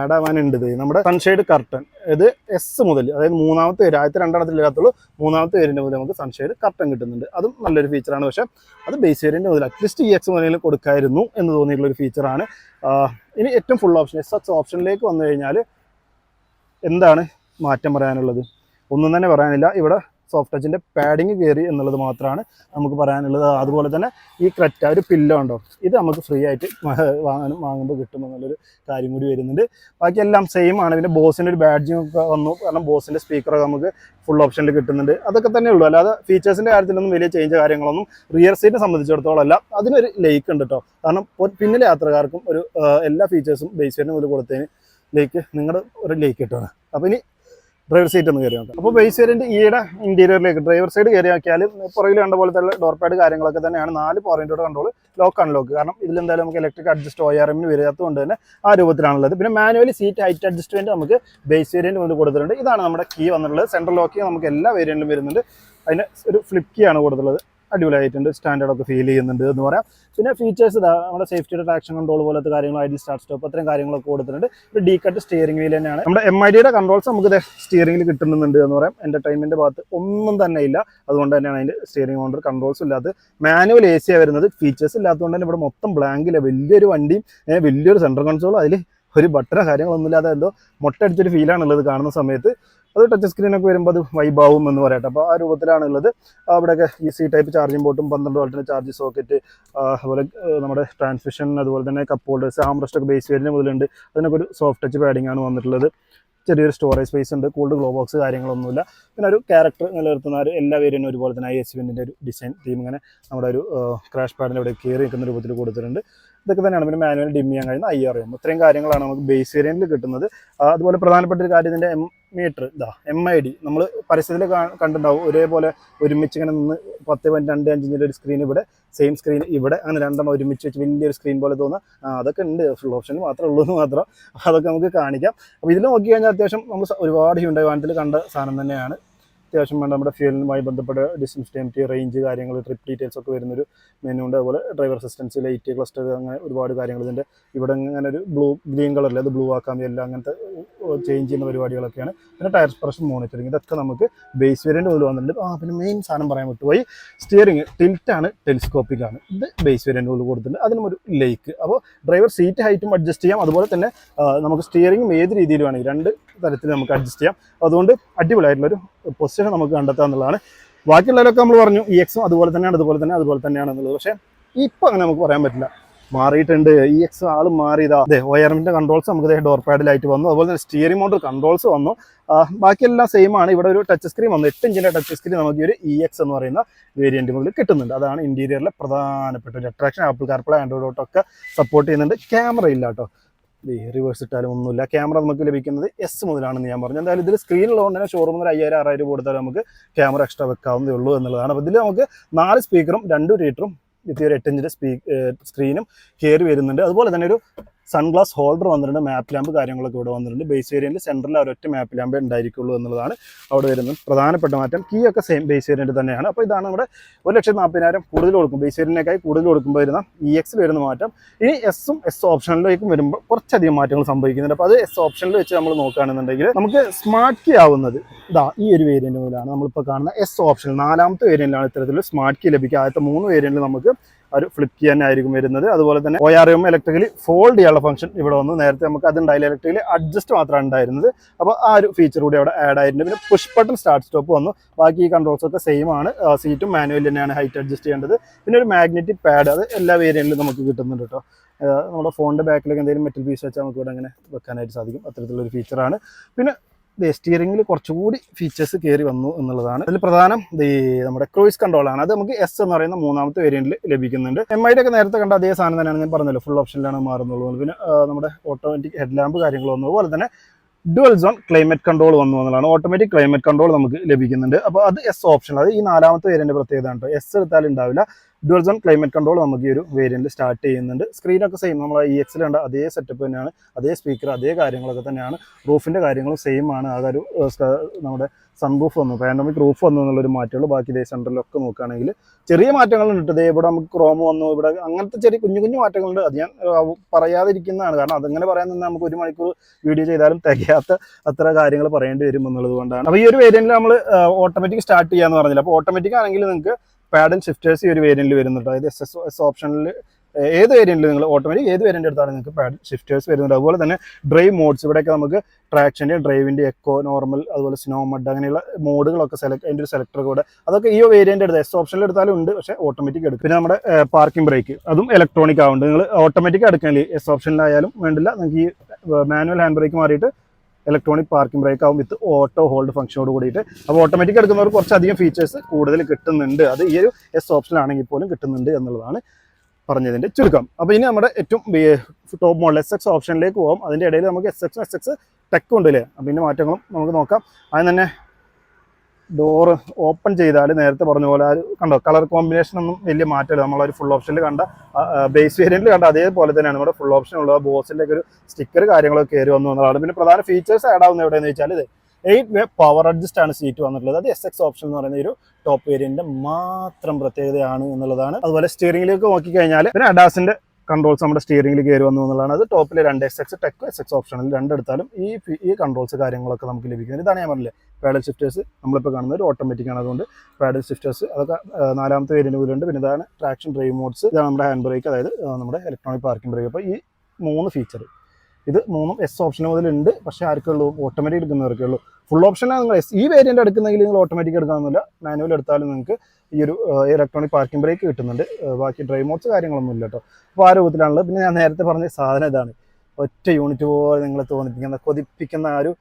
ആഡ് ആവാനുണ്ട് ഇത്. നമ്മുടെ സൺഷെയ്ഡ് കർട്ടൻ ഇത് എസ് മുതൽ അതായത് മൂന്നാമത്തെ പേര് ആദ്യത്തെ രണ്ടെണ്ണത്തിൽ ഇല്ലാത്തുള്ളൂ മൂന്നാമത്തെ പേരിന്റെ മുതൽ നമുക്ക് സൺഷെയ്ഡ് കർട്ടൻ കിട്ടുന്നുണ്ട്. അതും നല്ലൊരു ഫീച്ചറാണ് പക്ഷേ അത് ബേസ് വേരിയന്റെ മുതൽ അറ്റ്ലീസ്റ്റ് ഇ എക്സ് മുതലെങ്കിലും കൊടുക്കായിരുന്നു എന്ന് തോന്നിയിട്ടുള്ള ഒരു ഫീച്ചറാണ് ഇനി ഏറ്റവും ഫുൾ ഓപ്ഷൻ എസ് എക്സ് ഓപ്ഷനിലേക്ക് വന്നു കഴിഞ്ഞാൽ എന്താണ് മാറ്റം പറയാനുള്ളത്? ഒന്നും തന്നെ പറയാനില്ല. ഇവിടെ സോഫ്റ്റ് ടച്ചിന്റെ പാഡിങ് കയറി എന്നുള്ളത് മാത്രമാണ് നമുക്ക് പറയാനുള്ളത്. അതുപോലെ തന്നെ ഈ ക്രെറ്റ ഒരു പില്ലോ ഉണ്ടോ ഇത് നമുക്ക് ഫ്രീ ആയിട്ട് വാങ്ങാനും വാങ്ങുമ്പോൾ കിട്ടുമെന്നുള്ളൊരു കാര്യം കൂടി വരുന്നുണ്ട്. ബാക്കി എല്ലാം സെയിം ആണ്. പിന്നെ ബോസിന്റെ ഒരു ബാഡ്ജിങ് ഒക്കെ വന്നു. കാരണം ബോസിന്റെ സ്പീക്കറൊക്കെ നമുക്ക് ഫുൾ ഓപ്ഷനിൽ കിട്ടുന്നുണ്ട്. അതൊക്കെ തന്നെ ഉള്ളൂ. അല്ലാതെ ഫീച്ചേഴ്സിന്റെ കാര്യത്തിലൊന്നും വലിയ ചേഞ്ച് കാര്യങ്ങളൊന്നും റിയർ സീറ്റിനെ സംബന്ധിച്ചിടത്തോളം അല്ല. അതിനൊരു ലേക്ക് ഉണ്ട് കേട്ടോ കാരണം പിന്നിലെ യാത്രക്കാർക്കും ഒരു എല്ലാ ഫീച്ചേഴ്സും ബേസ് വരുന്ന മുതൽ കൊടുത്തതിന് ലേക്ക് നിങ്ങളുടെ ഒരു ലേക്ക് കിട്ടുകയാണ് അപ്പോൾ ഇനി ഡ്രൈവർ സീറ്റ് ഒന്ന് കയറി നോക്കാം അപ്പോൾ ബേസ് വേരിയന്റ് ഈയുടെ ഇന്റീരിയറിലേക്ക് ഡ്രൈവർ സൈഡ് കയറി നോക്കിയാൽ പുറകിൽ കണ്ട പോലത്തെ ഡോർ പാഡ് കാര്യങ്ങളൊക്കെ തന്നെയാണ് നാല് പോയിന്റോടെ കൺട്രോൾ ലോക്ക് അൺലോക്ക് കാരണം ഇതിലെന്തായാലും നമുക്ക് ഇലക്ട്രിക് അഡ്ജസ്റ്റ് ഒ ആർ എമ്മിന് വരാത്തതുകൊണ്ട് തന്നെ ആ രൂപത്തിലാണുള്ളത്. പിന്നെ മാനുവലി സീറ്റ് ഹൈറ്റ് അഡ്ജസ്റ്റ്മെന്റ് നമുക്ക് ബേസ് വേരിയന്റ് മുതൽ കൊടുത്തിട്ടുണ്ട്. ഇതാണ് നമ്മുടെ കീ വന്നിട്ടുള്ളത്. സെൻട്രൽ ലോക്കിങ് നമുക്ക് എല്ലാ വേരിയന്റിലും വരുന്നുണ്ട്. അതിന് ഒരു ഫ്ലിപ്പ് കീ ആണ് കൊടുത്തിട്ടുള്ളത്. അടിപൊളിയായിട്ടുണ്ട് സ്റ്റാൻഡേർഡ് ഒക്കെ ഫീൽ ചെയ്യുന്നുണ്ട് എന്ന് പറയാം. പിന്നെ ഫീച്ചേഴ്സ് ഇതാ നമ്മുടെ സേഫ്റ്റിയുടെ ട്രാക്ഷൻ കൺട്രോൾ പോലത്തെ കാര്യങ്ങൾ സ്റ്റാർട്ട് സ്റ്റോപ്പ് അത്രയും കാര്യങ്ങളൊക്കെ കൊടുത്തിട്ടുണ്ട്. ഒരു ഡീ കട്ട് സ്റ്റിയറിംഗ് വീൽ തന്നെയാണ്. നമ്മുടെ എം ഐ ഡിയുടെ കൺട്രോൾസ് നമുക്ക് സ്റ്റിയറിംഗിൽ കിട്ടുന്നുണ്ട് എന്ന് പറയാം. എന്റർടൈൻമെന്റ് ഭാഗത്ത് ഒന്നും തന്നെ ഇല്ല. അതുകൊണ്ട് തന്നെയാണ് അതിന്റെ സ്റ്റിയറിംഗ് കൗണ്ടർ കൺട്രോൾസ് ഇല്ലാത്ത മാനുവൽ എ സി വരുന്നത് ഫീച്ചേഴ്സ് ഇല്ലാത്തതുകൊണ്ട് തന്നെ ഇവിടെ മൊത്തം ബ്ലാങ്കില്ല വലിയൊരു വണ്ടിയും വലിയൊരു സെൻട്രൽ കൺസോൾ അതിൽ ഒരു ബട്ടനോ കാര്യങ്ങളൊന്നുമില്ലാതെ എന്തോ മൊട്ടടിച്ചൊരു ഫീലാണുള്ളത് കാണുന്ന സമയത്ത്. അത് ടച്ച് സ്ക്രീനൊക്കെ വരുമ്പോൾ അത് വൈബാവും എന്ന് പറയട്ടെ അപ്പോൾ ആ രൂപത്തിലാണുള്ളത്. അവിടെയൊക്കെ ഈ സി ടൈപ്പ് ചാർജിംഗ് പോർട്ടും പന്ത്രണ്ട് വോൾട്ടിന്റെ ചാർജ് സോക്കറ്റ് അതുപോലെ നമ്മുടെ ട്രാൻസ്മിഷൻ അതുപോലെ തന്നെ കപ്പ് ഹോൾഡേഴ്സ് ആംബ്രസ്റ്റൊക്കെ ബേസ് വരുന്ന മുതലുണ്ട്. അതിനൊക്കെ ഒരു സോഫ്റ്റ് ടച്ച് പാഡിംഗ് ആണ് വന്നിട്ടുള്ളത്. ചെറിയൊരു സ്റ്റോറേജ് സ്പേസ് ഉണ്ട്. കൂൾഡ് ഗ്ലോ ബോക്സ് കാര്യങ്ങളൊന്നുമില്ല. പിന്നെ ഒരു ക്യാരക്ടർ നിലനിർത്തുന്ന ഒരു എല്ലാ വേരിയനും ഒരുപോലെ തന്നെ ഐ എസ് വിന്റെ ഒരു ഡിസൈൻ തീം ഇങ്ങനെ നമ്മുടെ ഒരു ക്രാഷ് പാഡിന്റെ അവിടെ കയറി നിൽക്കുന്ന രൂപത്തിൽ കൊടുത്തിട്ടുണ്ട്. ഇതൊക്കെ തന്നെയാണ്. പിന്നെ മാനുവൽ ഡിം ചെയ്യാൻ കഴിയുന്ന ഐ ആർ എം ഇത്രയും കാര്യങ്ങളാണ് നമുക്ക് ബേസ് വേരിയന്റിൽ കിട്ടുന്നത്. അതുപോലെ പ്രധാനപ്പെട്ട ഒരു കാര്യം ഇതിന്റെ എം മീറ്റർ ഇതാ എം ഐ ഡി നമ്മൾ പരസ്യത്തിൽ കണ്ടിട്ടുണ്ടാവും. ഒരേപോലെ ഒരുമിച്ച് ഇങ്ങനെ നിന്ന് പത്ത് പോയിന്റ് രണ്ട് അഞ്ചിന്റെ ഒരു സ്ക്രീൻ ഇവിടെ സെയിം സ്ക്രീൻ ഇവിടെ അങ്ങനെ രണ്ടെണ്ണം ഒരുമിച്ച് വെച്ച് വലിയൊരു സ്ക്രീൻ പോലെ തോന്നുക. അതൊക്കെ ഉണ്ട്. ഫുൾ ഓപ്ഷൻ മാത്രമേ ഉള്ളൂ എന്ന് മാത്രം അതൊക്കെ നമുക്ക് കാണിക്കാം. അപ്പോൾ ഇതിൽ നോക്കി കഴിഞ്ഞാൽ അത്യാവശ്യം നമ്മൾ ഒരുപാട് ഹ്യൂണ്ടായി വാഹനത്തിൽ കണ്ട സാധനം തന്നെയാണ്. അത്യാവശ്യം വേണ്ട നമ്മുടെ ഫ്യൂലിനുമായി ബന്ധപ്പെട്ട ഡിസ്റ്റൻസ് സ്റ്റേമിറ്റി റേഞ്ച് കാര്യങ്ങൾ ട്രിപ്പ് ഡീറ്റെയിൽസ് ഒക്കെ വരുന്നൊരു മെനു ഉണ്ട്. അതുപോലെ ഡ്രൈവർ അസിസ്റ്റൻസ് ലൈറ്റ് ക്ലസ്റ്റർ അങ്ങനെ ഒരുപാട് കാര്യങ്ങൾ ഇതിന്റെ. ഇവിടെ ഇങ്ങനെ ഒരു ബ്ലൂ ഗ്രീൻ കളറിൽ അത് ബ്ലൂ ആക്കാം എല്ലാം അങ്ങനത്തെ ചേഞ്ച് ചെയ്യുന്ന പരിപാടികളൊക്കെയാണ്. പിന്നെ ടയർ പ്രഷർ മോണിറ്ററിങ് ഇതൊക്കെ നമുക്ക് ബേസ് വേരിയന്റ് മുതൽ വന്നിട്ടുണ്ട്. ആ പിന്നെ മെയിൻ സാധനം പറയാൻ വിട്ടുപോയി സ്റ്റിയറിങ് ടിൽറ്റാണ് ടെലിസ്കോപ്പിക് ആണ്. ഇത് ബേസ് വേരിയന്റ് മുതൽ കൊടുത്തിട്ടുണ്ട്. അതിനും ഒരു ലേക്ക് അപ്പോൾ ഡ്രൈവർ സീറ്റ് ഹൈറ്റും അഡ്ജസ്റ്റ് ചെയ്യാം. അതുപോലെ തന്നെ നമുക്ക് സ്റ്റിയറിങ്ങും ഏത് രീതിയിൽ വേണമെങ്കിൽ രണ്ട് തരത്തിൽ നമുക്ക് അഡ്ജസ്റ്റ് ചെയ്യാം. അതുകൊണ്ട് അടിപൊളിയായിട്ടുള്ളൊരു പൊസിഷൻ നമുക്ക് കണ്ടെത്താം എന്നുള്ളതാണ്. ബാക്കിയുള്ളവരൊക്കെ നമ്മൾ പറഞ്ഞു ഇ എക്സും അതുപോലെ തന്നെയാണ് അതുപോലെ തന്നെ അതുപോലെ തന്നെയാണ് എന്നുള്ളത്. പക്ഷേ ഇപ്പം അങ്ങനെ നമുക്ക് പറയാൻ പറ്റില്ല. മാറിയിട്ടുണ്ട്. ഇ എക്സ് ആൾ മാറിയതാ. അതെ ഒയർമിന്റെ കൺട്രോൾസ് നമുക്ക് ഡോർ പാഡിലായിട്ട് വന്നു. അതുപോലെ തന്നെ സ്റ്റിയറിംഗ് മോട്ടർ കൺട്രോൾസ് വന്നു. ബാക്കിയെല്ലാം സെയിം ആണ്. ഇവിടെ ഒരു ടച്ച് സ്ക്രീൻ വന്നു. എട്ട് ഇഞ്ചിന്റെ ടച്ച് സ്ക്രീൻ നമുക്ക് ഈ ഒരു ഇ എക്സ് എന്ന് പറയുന്ന വേരിയന്റ് മുതൽ കിട്ടുന്നുണ്ട്. അതാണ് ഇന്റീരിയറിലെ പ്രധാനപ്പെട്ട ഒരു attraction Apple CarPlay Android auto ഒക്കെ സപ്പോർട്ട് ചെയ്യുന്നുണ്ട്. ക്യാമറ ഇല്ല കേട്ടോ റിവേഴ്സ് ഇട്ടാലും ഒന്നുമില്ല. ക്യാമറ നമുക്ക് ലഭിക്കുന്നത് എസ് മുതലാണെന്ന് ഞാൻ പറഞ്ഞു. എന്തായാലും ഇതിൽ സ്ക്രീനുള്ളതുകൊണ്ട് തന്നെ ഷോറൂമിൽ ഒരു അയ്യായിരം ആറായിരം രൂപ കൊടുത്താൽ നമുക്ക് ക്യാമറ എക്സ്ട്രാ വെക്കാവുന്നതേ ഉള്ളൂ എന്നുള്ളതാണ്. അപ്പോൾ ഇതിൽ നമുക്ക് നാല് സ്പീക്കറും രണ്ട് തിയേറ്ററും വിത്ത് ഒരു എട്ടിഞ്ചിന്റെ സ്പീ സ്ക്രീനും കയറി വരുന്നുണ്ട്. അതുപോലെ തന്നെ ഒരു സൺഗ്ലാസ് ഹോൾഡർ വന്നിട്ടുണ്ട് മാപ്പ് ലാമ്പ് കാര്യങ്ങളൊക്കെ ഇവിടെ വന്നിട്ടുണ്ട്. ബേസ് വേരിയന്റ് സെന്ററിൽ ഒരൊറ്റ മാപ്പ് ലാമ്പ് ഉണ്ടായിരിക്കുള്ളൂ എന്നുള്ളതാണ് അവിടെ വരുന്നത്. പ്രധാനപ്പെട്ട മാറ്റം കീ ഒക്കെ സെയിം ബേസ് വേരിയന്റ് തന്നെയാണ്. അപ്പോൾ ഇതാണ് നമ്മുടെ ഒരു ലക്ഷത്തി നാൽപ്പതിനായിരം കൂടുതൽ കൊടുക്കും. ബേസ് വേരിയന്റിനേക്കായി കൂടുതൽ കൊടുക്കുമ്പോൾ വരുന്ന ഇ എക്സിൽ വരുന്ന മാറ്റം. ഇനി എസും എസ് ഓപ്ഷനിലേക്കും വരുമ്പോൾ കുറച്ചധികം മാറ്റങ്ങൾ സംഭവിക്കുന്നുണ്ട്. അപ്പോൾ അത് എസ് ഓപ്ഷനിൽ വെച്ച് നമ്മൾ നോക്കുകയാണെന്നുണ്ടെങ്കിൽ നമുക്ക് സ്മാർട്ട് കീ ആവുന്നത് ഇതാ ഈ ഒരു വേരിയന്റ് മുതലാണ് നമ്മളിപ്പോൾ കാണുന്ന എസ് ഓപ്ഷൻ നാലാമത്തെ വേരിയന്റിലാണ് ഇത്തരത്തിൽ സ്മാർട്ട് കീ ലഭിക്കുക. ആദ്യത്തെ മൂന്ന് വേരിയന്റിൽ നമുക്ക് ഒരു ഫ്ലിപ്പ് ആയിരിക്കും വരുന്നത്. അതുപോലെ തന്നെ O R M electrically fold ചെയ്യാനുള്ള ഫംഗ്ഷൻ ഇവിടെ വന്നു. നേരത്തെ നമുക്ക് അത് ഉണ്ടായില്ല. ഇലക്ട്രിക്കലി അഡ്ജസ്റ്റ് മാത്രമാണ് ഉണ്ടായിരുന്നത്. അപ്പോൾ ആ ഒരു ഫീച്ചർ കൂടി അവിടെ ആഡ് ആയിട്ടുണ്ട്. പിന്നെ പുഷ് ബട്ടൺ സ്റ്റാർട്ട് സ്റ്റോപ്പ് വന്നു. ബാക്കി ഈ കൺട്രോൾസ് ഒക്കെ സെയിം ആണ്. സീറ്റും മാനുവൽ തന്നെയാണ് ഹൈറ്റ് അഡ്ജസ്റ്റ് ചെയ്യേണ്ടത്. പിന്നെ ഒരു മാഗ്നറ്റിക് പാഡ് അത് എല്ലാ വേരിയന്റിലും നമുക്ക് കിട്ടുന്നുണ്ട് കേട്ടോ. നമ്മുടെ ഫോണിന്റെ ബാക്കിലേക്ക് എന്തെങ്കിലും മെറ്റൽ പീസ് വെച്ചാൽ നമുക്ക് ഇവിടെ അങ്ങനെ വെക്കാനായിട്ട് സാധിക്കും. അത്തരത്തിലുള്ളൊരു ഫീച്ചറാണ് പിന്നെ സ്റ്റിയറിംഗിൽ കുറച്ചുകൂടി ഫീച്ചേഴ്സ് കയറി വന്നു എന്നുള്ളതാണ്. അതിൽ പ്രധാനം ഈ നമ്മുടെ ക്രൂയിസ് കൺട്രോൾ ആണ്. അത് നമുക്ക് എസ് എന്ന് പറയുന്ന മൂന്നാമത്തെ വേരിയന്റിൽ ലഭിക്കുന്നുണ്ട്. എം ഐയുടെ ഒക്കെ നേരത്തെ കണ്ട അതേ സാധനം തന്നെയാണ് ഞാൻ പറഞ്ഞല്ലോ. ഫുൾ ഓപ്ഷനിലാണ് മാറുന്നുള്ളൂ. പിന്നെ നമ്മുടെ ഓട്ടോമാറ്റിക് ഹെഡ് ലാമ്പ് കാര്യങ്ങൾ വന്നു. അതുപോലെ തന്നെ ഡുവൽ സോൺ ക്ലൈമറ്റ് കൺട്രോൾ വന്നു എന്നുള്ളതാണ്. ഓട്ടോമാറ്റിക് ക്ലൈമറ്റ് കൺട്രോൾ നമുക്ക് ലഭിക്കുന്നുണ്ട്. അപ്പോൾ അത് എസ് ഓപ്ഷൻ അത് ഈ നാലാമത്തെ വേരിയന്റ് പ്രത്യേകത കേട്ടോ എസ് എടുത്താൽ ഉണ്ടാവില്ല. ഡുവൽ ക്ലൈമറ്റ് കൺട്രോൾ നമുക്ക് ഈ ഒരു വേരിയന്റ് സ്റ്റാർട്ട് ചെയ്യുന്നുണ്ട്. സ്ക്രീനൊക്കെ സെയിം നമ്മൾ ഇ എക്സിൽ കണ്ട അതേ സെറ്റപ്പ് തന്നെയാണ് അതേ സ്പീക്കർ അതേ കാര്യങ്ങളൊക്കെ തന്നെയാണ്. റൂഫിന്റെ കാര്യങ്ങളും സെയിം ആണ്. ആ ഒരു നമ്മുടെ സൺറൂഫ് വന്നു പാൻഡമിക് റൂഫ് വന്നു എന്നുള്ളൊരു മാറ്റമുള്ളൂ. ബാക്കി ഇതേ സെന്ററിലൊക്കെ നോക്കുകയാണെങ്കിൽ ചെറിയ മാറ്റങ്ങളുണ്ട് ഇതേ ഇവിടെ നമുക്ക് ക്രോം വന്നു ഇവിടെ അങ്ങനത്തെ ചെറിയ കുഞ്ഞു കുഞ്ഞു മാറ്റങ്ങളുണ്ട്. അത് ഞാൻ പറയാതിരിക്കുന്നതാണ്. കാരണം അതങ്ങനെ പറയാൻ നിന്ന് നമുക്ക് ഒരു മണിക്കൂർ വീഡിയോ ചെയ്താലും തികയാത്ത അത്ര കാര്യങ്ങൾ പറയേണ്ടി വരും എന്നുള്ളത് കൊണ്ടാണ്. അപ്പോൾ ഈ ഒരു വേരിയന്റിൽ നമ്മൾ ഓട്ടോമാറ്റിക് സ്റ്റാർട്ട് ചെയ്യാന്ന് പറഞ്ഞില്ല? അപ്പോൾ ഓട്ടോമാറ്റിക് ആണെങ്കിൽ നിങ്ങൾക്ക് പാഡൽ ഷിഫ്റ്റേഴ്സ് ഈ ഒരു വേരിയന്റിൽ വരുന്നുണ്ട്. അതായത് എസ് എസ് എസ് ഓപ്ഷനിൽ ഏത് വേരിയന്റിൽ നിങ്ങൾ ഓട്ടോമാറ്റിക് ഏത് വേരിയന്റ് എടുത്താലും നിങ്ങൾക്ക് പാഡ് ഷിഫ്റ്റേഴ്സ് വരുന്നുണ്ട്. അതുപോലെ തന്നെ ഡ്രൈവ് മോഡ്സ് ഇവിടെയൊക്കെ നമുക്ക് ട്രാക്ഷന്റെ ഡ്രൈവിന്റെ എക്കോ നോർമൽ അതുപോലെ സ്നോ മഡ് അങ്ങനെയുള്ള മോഡുകളൊക്കെ സെലക്ട് അതിന്റെ ഒരു സെലക്ടർ കൂടെ. അതൊക്കെ ഈ വേരിയന്റ് എടുത്ത് എസ് ഓപ്ഷനിൽ എടുത്താലും ഉണ്ട് പക്ഷേ ഓട്ടോമാറ്റിക് എടുക്കും. പിന്നെ നമ്മുടെ പാർക്കിംഗ് ബ്രേക്ക് അതും ഇലക്ട്രോണിക് ആവുന്നുണ്ട്. നിങ്ങൾ ഓട്ടോമാറ്റിക് എടുക്കാനില്ല എസ് ഓപ്ഷനിലായാലും വേണ്ടില്ല. നിങ്ങൾക്ക് ഈ മാനുവൽ ഹാൻഡ് ബ്രേക്ക് മാറിയിട്ട് ഇലക്ട്രോണിക് പാർക്കിംഗ് ബ്രേക്ക് ആവും വിത്ത് ഓട്ടോ ഹോൾഡ് ഫംഗ്ഷനോട് കൂടിയിട്ട്. അപ്പോൾ ഓട്ടോമാറ്റിക് എടുക്കുന്നവർക്ക് കുറച്ചധികം ഫീച്ചേഴ്സ് കൂടുതൽ കിട്ടുന്നുണ്ട്. അത് ഈ ഒരു എസ് ഓപ്ഷനാണെങ്കിൽ പോലും കിട്ടുന്നുണ്ട് എന്നുള്ളതാണ് പറഞ്ഞതിന്റെ ചുരുക്കം. അപ്പോൾ ഇനി നമ്മുടെ ഏറ്റവും ടോപ്പ് മോഡൽ എസ് എക്സ് ഓപ്ഷനിലേക്ക് പോകും അതിന്റെ ഇടയിൽ നമുക്ക് S X S X tech ഉണ്ട് അല്ലേ? ഇതിന്റെ മാറ്റങ്ങളും നമുക്ക് നോക്കാം. അതിന് തന്നെ ഡോറ് ഓപ്പൺ ചെയ്താൽ നേരത്തെ പറഞ്ഞ പോലെ കണ്ടോ കളർ കോമ്പിനേഷൻ ഒന്നും വലിയ മാറ്റമില്ല. നമ്മളൊരു ഫുൾ ഓപ്ഷനിൽ കണ്ട ബേസ് വേരിയന്റിൽ കണ്ട അതേപോലെ തന്നെയാണ്. നമ്മുടെ ഫുൾ ഓപ്ഷൻ ഉള്ള ബോസിന്റെ ഒരു സ്റ്റിക്കർ കാര്യങ്ങളൊക്കെ കയറി വന്നു എന്നുള്ളതാണ്. പിന്നെ പ്രധാന ഫീച്ചേഴ്സ് ആഡ് ആവുന്ന എവിടെയെന്ന് വെച്ചാൽ ഇത് എയ്റ്റ് വേ പവർ അഡ്ജസ്റ്റ് ആണ് സീറ്റ് വന്നിട്ടുള്ളത്. അത് എസ് എക്സ് ഓപ്ഷൻ എന്ന് പറയുന്ന ഒരു ടോപ്പ് വേരിയന്റ് മാത്രം പ്രത്യേകതയാണ് എന്നുള്ളതാണ്. അതുപോലെ സ്റ്റിയറിംഗിലേക്ക് നോക്കിക്കഴിഞ്ഞാൽ പിന്നെ അഡാസിന്റെ കൺട്രോൾസ് നമ്മുടെ സ്റ്റിയറിംഗിൽ കയറി വന്നു എന്നുള്ളതാണ്. അത് ടോപ്പിൽ രണ്ട് S X tech S X ഓപ്ഷനിൽ രണ്ടെടുത്താലും ഈ ഈ കൺട്രോൾസ് കാര്യങ്ങളൊക്കെ നമുക്ക് ലഭിക്കുന്നത്. ഇതാണ് ഞാൻ പറഞ്ഞില്ലേ പാഡൽ ഷിഫ്റ്റേഴ്സ് നമ്മളിപ്പോൾ കാണുന്നത് ഒരു ഓട്ടോമാറ്റിക് ആണ്. അതുകൊണ്ട് പാഡൽ ഷിഫ്റ്റേഴ്സ് അതൊക്കെ നാലാമത്തെ വേരിയന്റ് കൂടിയുണ്ട് പിന്നെ ഇതാണ് ട്രാക്ഷൻ ഡ്രൈവ് മോഡ്സ് ഇതാണ് നമ്മുടെ ഹാൻഡ് ബ്രേക്ക് അതായത് നമ്മുടെ ഇലക്ട്രോണിക് പാർക്കിംഗ് ബ്രേക്ക് അപ്പോൾ ഈ മൂന്ന് ഫീച്ചർ ഇത് മൂന്നും എസ് ഓപ്ഷൻ മുതലുണ്ട്. പക്ഷേ ആർക്കുള്ളൂ ഓട്ടോമാറ്റിക് എടുക്കുന്നവർക്കേ ഉള്ളൂ. ഫുൾ ഓപ്ഷനാണ് നിങ്ങൾ എസ് ഈ വേരിയന്റ് എടുക്കുന്നെങ്കിൽ നിങ്ങൾ ഓട്ടോമാറ്റിക് എടുക്കാമെന്നില്ല മാനുവൽ എടുത്താലും നിങ്ങൾക്ക് ഈ ഒരു ഇലക്ട്രോണിക് പാർക്കിംഗ് ബ്രേക്ക് കിട്ടുന്നുണ്ട്. ബാക്കി ഡ്രൈവ് മോഡ്സ് കാര്യങ്ങളൊന്നും ഇല്ല കേട്ടോ. അപ്പോൾ ആ രൂപത്തിലാണുള്ളത്. പിന്നെ ഞാൻ നേരത്തെ പറഞ്ഞ സാധനം ഇതാണ്. ഒറ്റ യൂണിറ്റ് പോലെ നിങ്ങളെ തോന്നിപ്പിക്കുന്ന കൊതിപ്പിക്കുന്ന ആ ഒരു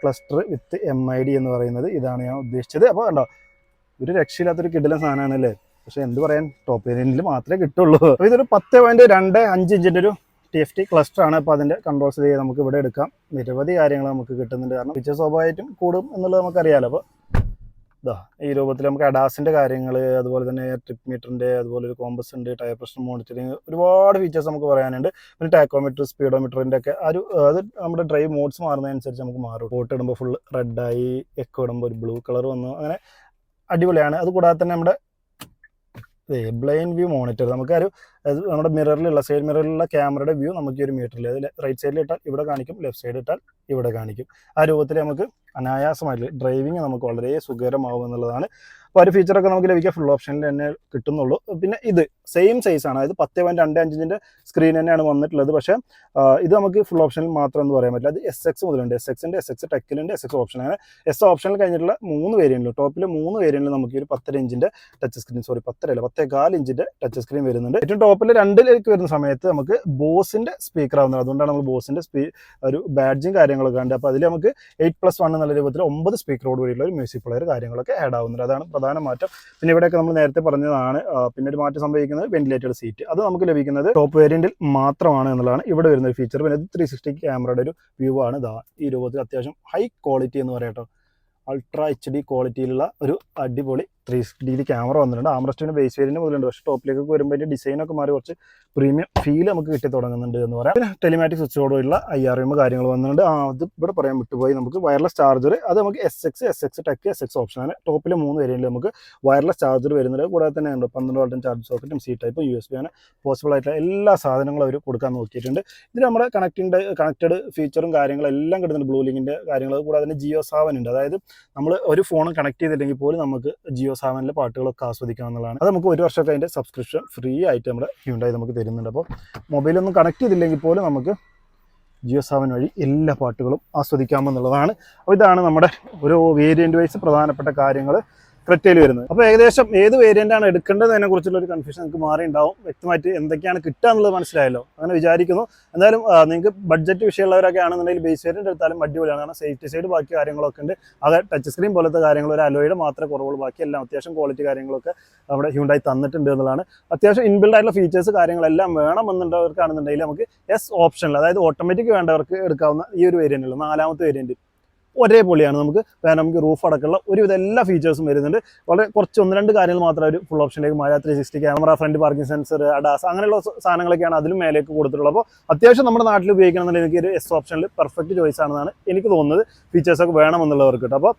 cluster with M I D എന്ന് പറയുന്നത് ഇതാണ് ഞാൻ ഉദ്ദേശിച്ചത്. അപ്പോൾ കണ്ടോ ഒരു രക്ഷയില്ലാത്തൊരു കിടിലൻ സാധനമാണ് അല്ലേ പക്ഷേ എന്ത് പറയാൻ ടോപ്പ് ഏരിയയിൽ മാത്രമേ കിട്ടുള്ളൂ. അപ്പോൾ ഇതൊരു പത്ത് പോയിന്റ് രണ്ട് അഞ്ച് ഇഞ്ചിന്റെ ഒരു ടി എഫ് ടി ക്ലസ്റ്റർ ആണ് അപ്പോൾ അതിന്റെ കൺട്രോൾ ചെയ്ത് നമുക്ക് ഇവിടെ എടുക്കാം. നിരവധി കാര്യങ്ങൾ നമുക്ക് കിട്ടുന്നുണ്ട്. കാരണം ഫീച്ചർ സ്വാഭാവികമായിട്ടും കൂടും എന്നുള്ളത് നമുക്കറിയാലോ. അപ്പോൾ ഇതാ ഈ രൂപത്തിൽ നമുക്ക് അഡാസിന്റെ കാര്യങ്ങൾ അതുപോലെ തന്നെ ട്രിപ്പ് മീറ്ററിന്റെ അതുപോലെ ഒരു കോമ്പസ് ഉണ്ട് ടയർ പ്രഷർ മോണിറ്ററിങ് ഒരുപാട് ഫീച്ചേഴ്സ് നമുക്ക് പറയാനുണ്ട്. പിന്നെ ടാക്കോമീറ്റർ സ്പീഡോമീറ്ററിന്റെ ഒക്കെ ഒരു അത് നമ്മുടെ ഡ്രൈവ് മോഡ്സ് മാറുന്നതനുസരിച്ച് നമുക്ക് മാറും. ഫോട്ടോ ഇടുമ്പോൾ ഫുൾ റെഡായി എക്കോ ഇടുമ്പോൾ ഒരു ബ്ലൂ കളർ വന്നു. അങ്ങനെ അടിപൊളിയാണ്. അതുകൂടാതെ തന്നെ നമ്മുടെ ബ്ലൈൻഡ് വ്യൂ മോണിറ്റർ. നമുക്ക് ഒരു നമ്മുടെ മിററിലുള്ള സൈഡ് മിററിലുള്ള ക്യാമറയുടെ വ്യൂ നമുക്ക് ഈ ഒരു മീറ്ററിൽ അതിൽ റൈറ്റ് സൈഡിൽ ഇട്ടാൽ ഇവിടെ കാണിക്കും ലെഫ്റ്റ് സൈഡിൽ ഇട്ടാൽ ഇവിടെ കാണിക്കും. ആ രൂപത്തിൽ നമുക്ക് അനായാസമായിട്ട് ഡ്രൈവിങ് നമുക്ക് വളരെ സുഖകരമാവും എന്നുള്ളതാണ് അപ്പോൾ ഒരു ഫീച്ചറൊക്കെ നമുക്ക് ലഭിക്കുക ഫുൾ ഓപ്ഷനിൽ തന്നെ കിട്ടുന്നുള്ളൂ. പിന്നെ ഇത് സെയിം സൈസ് ആണ്. അതായത് പത്ത് പോയിന്റ് രണ്ട് അഞ്ചിന്റെ സ്ക്രീൻ തന്നെയാണ് വന്നിട്ടുള്ളത്. പക്ഷേ ഇത് നമുക്ക് ഫുൾ ഓപ്ഷനിൽ മാത്രം എന്ന് പറയാൻ പറ്റില്ല. അത് എസ് എക്സ് മുതലുണ്ട്. എസ് എക്സിന്റെ എസ് എക്സ് ടെക്കിലുണ്ട് എസ് എക്സ് ഓപ്ഷൻ അങ്ങനെ എസ് ഓപ്ഷനിൽ കഴിഞ്ഞിട്ടുള്ള മൂന്ന് വേരിയന്റിൽ ടോപ്പിൽ മൂന്ന് വേരിയന്റിൽ നമുക്ക് ഒരു പത്തര ഇഞ്ചിന്റെ ടച്ച് സ്ക്രീൻ സോറി പത്തരല്ല പത്തേകാൽ ഇഞ്ചിന്റെ ടച്ച് സ്ക്രീൻ വരുന്നുണ്ട്. ഏറ്റവും ടോപ്പിൽ രണ്ടിലേക്ക് വരുന്ന സമയത്ത് നമുക്ക് ബോസിന്റെ സ്പീക്കർ ആവുന്നത് അതുകൊണ്ടാണ് നമ്മൾ ബോസിന്റെ സ്പീ ഒരു ബാഡ്ജും കാര്യങ്ങളൊക്കെ ഉണ്ട് അപ്പോൾ അതിൽ നമുക്ക് എയ്റ്റ് പ്ലസ് വൺ എന്നുള്ള രൂപത്തിൽ ഒമ്പത് സ്പീക്കറോട് കൂടിയുള്ള ഒരു മ്യൂസിക് പ്ലെയർ കാര്യങ്ങളൊക്കെ ആഡ് ആവുന്നുണ്ട്. അതാണ് പ്രധാന മാറ്റം. പിന്നെ ഇവിടെയൊക്കെ നമ്മൾ നേരത്തെ പറഞ്ഞതാണ് പിന്നെ ഒരു മാറ്റം സംഭവിക്കുന്നത് വെന്റിലേറ്റഡ് സീറ്റ് അത് നമുക്ക് ലഭിക്കുന്നത് ടോപ്പ് വേരിയന്റിൽ മാത്രമാണ് എന്നുള്ളതാണ് ഇവിടെ വരുന്ന ഒരു ഫീച്ചർ പിന്നെ ത്രീ സിക്സ്റ്റി ക്യാമറയുടെ ഒരു വ്യൂ ആണ്. ഇതാ ഈ രൂപത്തിൽ അത്യാവശ്യം ഹൈ ക്വാളിറ്റി എന്ന് പറയട്ടോ അൾട്രാ എച്ച് ഡി ക്വാളിറ്റിയിലുള്ള ഒരു അടിപൊളി ത്രീ ഡിഗ്രി ക്യാമറ വന്നിട്ടുണ്ട്. ആംറസ്റ്റിന് ബേസ് വേരിയന്റ് മുതലുണ്ട്. പക്ഷേ ടോപ്പിലേക്ക് വരുമ്പോൾ ഡിസൈൻ ഡിസൈനൊക്കെ മാറി കുറച്ച് പ്രീമിയം ഫീൽ നമുക്ക് കിട്ടി തുടങ്ങുന്നുണ്ട് എന്ന് പറയാം. പിന്നെ ടെലിമാറ്റിക് സ്വിച്ചോടുള്ള ഐ ആർ എം കാര്യങ്ങൾ വന്നിട്ടുണ്ട്. അത് ഇവിടെ പറയാൻ വിട്ടുപോയി. നമുക്ക് വയർലെസ് ചാർജർ അത് നമുക്ക് S X S X tech S X option ആണ്. ടോപ്പിൽ മൂന്ന് വേരിയന്റ് നമുക്ക് വയർലെസ് ചാർജർ വരുന്നുണ്ട്. കൂടാതെ തന്നെ ഉണ്ട്? പന്ത്രണ്ട് വോൾട്ടും ചാർജ് സോക്കറ്റും സി ടൈപ്പും യു എസ് ബി ആണ്. പോസിബിൾ ആയിട്ടുള്ള എല്ലാ സാധനങ്ങളും അവർ കൊടുക്കാൻ നോക്കിയിട്ടുണ്ട്. ഇതിൽ നമ്മുടെ കണക്റ്റിംഗ് കണക്റ്റഡ് ഫീച്ചറും കാര്യങ്ങളും എല്ലാം കിട്ടുന്നുണ്ട് ബ്ലൂ കാര്യങ്ങൾ കൂടാതെ തന്നെ ജിയോ സാവൻ ഉണ്ട്. അതായത് നമ്മൾ ഒരു ഫോൺ കണക്ട് ചെയ്തില്ലെങ്കിൽ പോലും നമുക്ക് ജിയോ സാവനിലെ പാട്ടുകളൊക്കെ ആസ്വദിക്കാം എന്നുള്ളതാണ് അത് നമുക്ക് ഒരു വർഷമൊക്കെ അതിന്റെ സബ്സ്ക്രിപ്ഷൻ ഫ്രീ ആയിട്ട് നമ്മുടെ ഹ്യൂണ്ടായി നമുക്ക് തരുന്നുണ്ട്. അപ്പോൾ മൊബൈലൊന്നും കണക്ട് ചെയ്തില്ലെങ്കിൽ പോലും നമുക്ക് ജിയോ സെവൻ വഴി എല്ലാ പാട്ടുകളും ആസ്വദിക്കാമെന്നുള്ളതാണ്. അപ്പോൾ ഇതാണ് നമ്മുടെ ഒരു വേരിയന്റ് വൈസ് പ്രധാനപ്പെട്ട കാര്യങ്ങൾ. ക്രെറ്റയിൽ വരുന്നത്. അപ്പോൾ ഏകദേശം ഏത് വേരിയന്റ് ആണ് എടുക്കേണ്ടതിനെ കുറിച്ചുള്ള ഒരു കൺഫ്യൂഷൻ നിങ്ങൾക്ക് മാറിയുണ്ടാവും. വ്യക്തമായിട്ട് എന്തൊക്കെയാണ് കിട്ടുക എന്നുള്ളത് മനസ്സിലായല്ലോ. അങ്ങനെ വിചാരിക്കുന്നു. എന്തായാലും നിങ്ങൾക്ക് ബഡ്ജറ്റ് വിഷയമുള്ളവരൊക്കെ ആണെന്നുണ്ടെങ്കിൽ ബേസ് വേരിയന്റ് എടുത്താലും അടിപൊളിയാണ്. കാരണം സേഫ്റ്റി സൈഡ് ബാക്കി കാര്യങ്ങളൊക്കെ ഉണ്ട്. അത് ടച്ച് സ്ക്രീൻ പോലത്തെ കാര്യങ്ങൾ ഒരു അലോയുടെ മാത്രമേ കുറവുള്ളൂ. ബാക്കി എല്ലാം അത്യാവശ്യം ക്വാളിറ്റി കാര്യങ്ങളൊക്കെ നമ്മുടെ ഹ്യൂണ്ടായി തന്നിട്ടുണ്ട് എന്നുള്ളതാണ്. അത്യാവശ്യം ഇൻബിൽഡ് ആയിട്ടുള്ള ഫീച്ചേഴ്സ് കാര്യങ്ങളെല്ലാം വേണമെന്നുള്ളവർക്കാണെന്നുണ്ടെങ്കിൽ നമുക്ക് എസ് ഓപ്ഷനിൽ അതായത് ഓട്ടോമാറ്റിക് വേണ്ടവർക്ക് എടുക്കാവുന്ന ഈ ഒരു വേരിയന്റ് നാലാമത്തെ വേരിയന്റ് ഒരേ പൊളിയാണ് നമുക്ക് പാനോമിക് റൂഫ് അടക്കമുള്ള ഒരുവിധ എല്ലാ ഫീച്ചേഴ്സും വരുന്നുണ്ട്. വളരെ കുറച്ച് ഒന്ന് രണ്ട് കാര്യങ്ങൾ മാത്രം ഒരു ഫുൾ ഓപ്ഷനിലേക്ക് മായ three sixty camera front parking sensor ADAS അങ്ങനെയുള്ള സാധനങ്ങളൊക്കെയാണ് അതിലും മേലേക്ക് കൊടുത്തിട്ടുള്ളത്. അപ്പോൾ അത്യാവശ്യം നമ്മുടെ നാട്ടിൽ ഉപയോഗിക്കണമെന്നുണ്ടെങ്കിൽ എനിക്ക് ഒരു എസ് ഓപ്ഷനിൽ പെർഫെക്റ്റ് ചോയ്സ് ആണെന്നാണ് എനിക്ക് തോന്നുന്നത്. ഫീച്ചേഴ്സൊക്കെ വേണമെന്നുള്ളവർക്ക് കേട്ടോ. അപ്പോൾ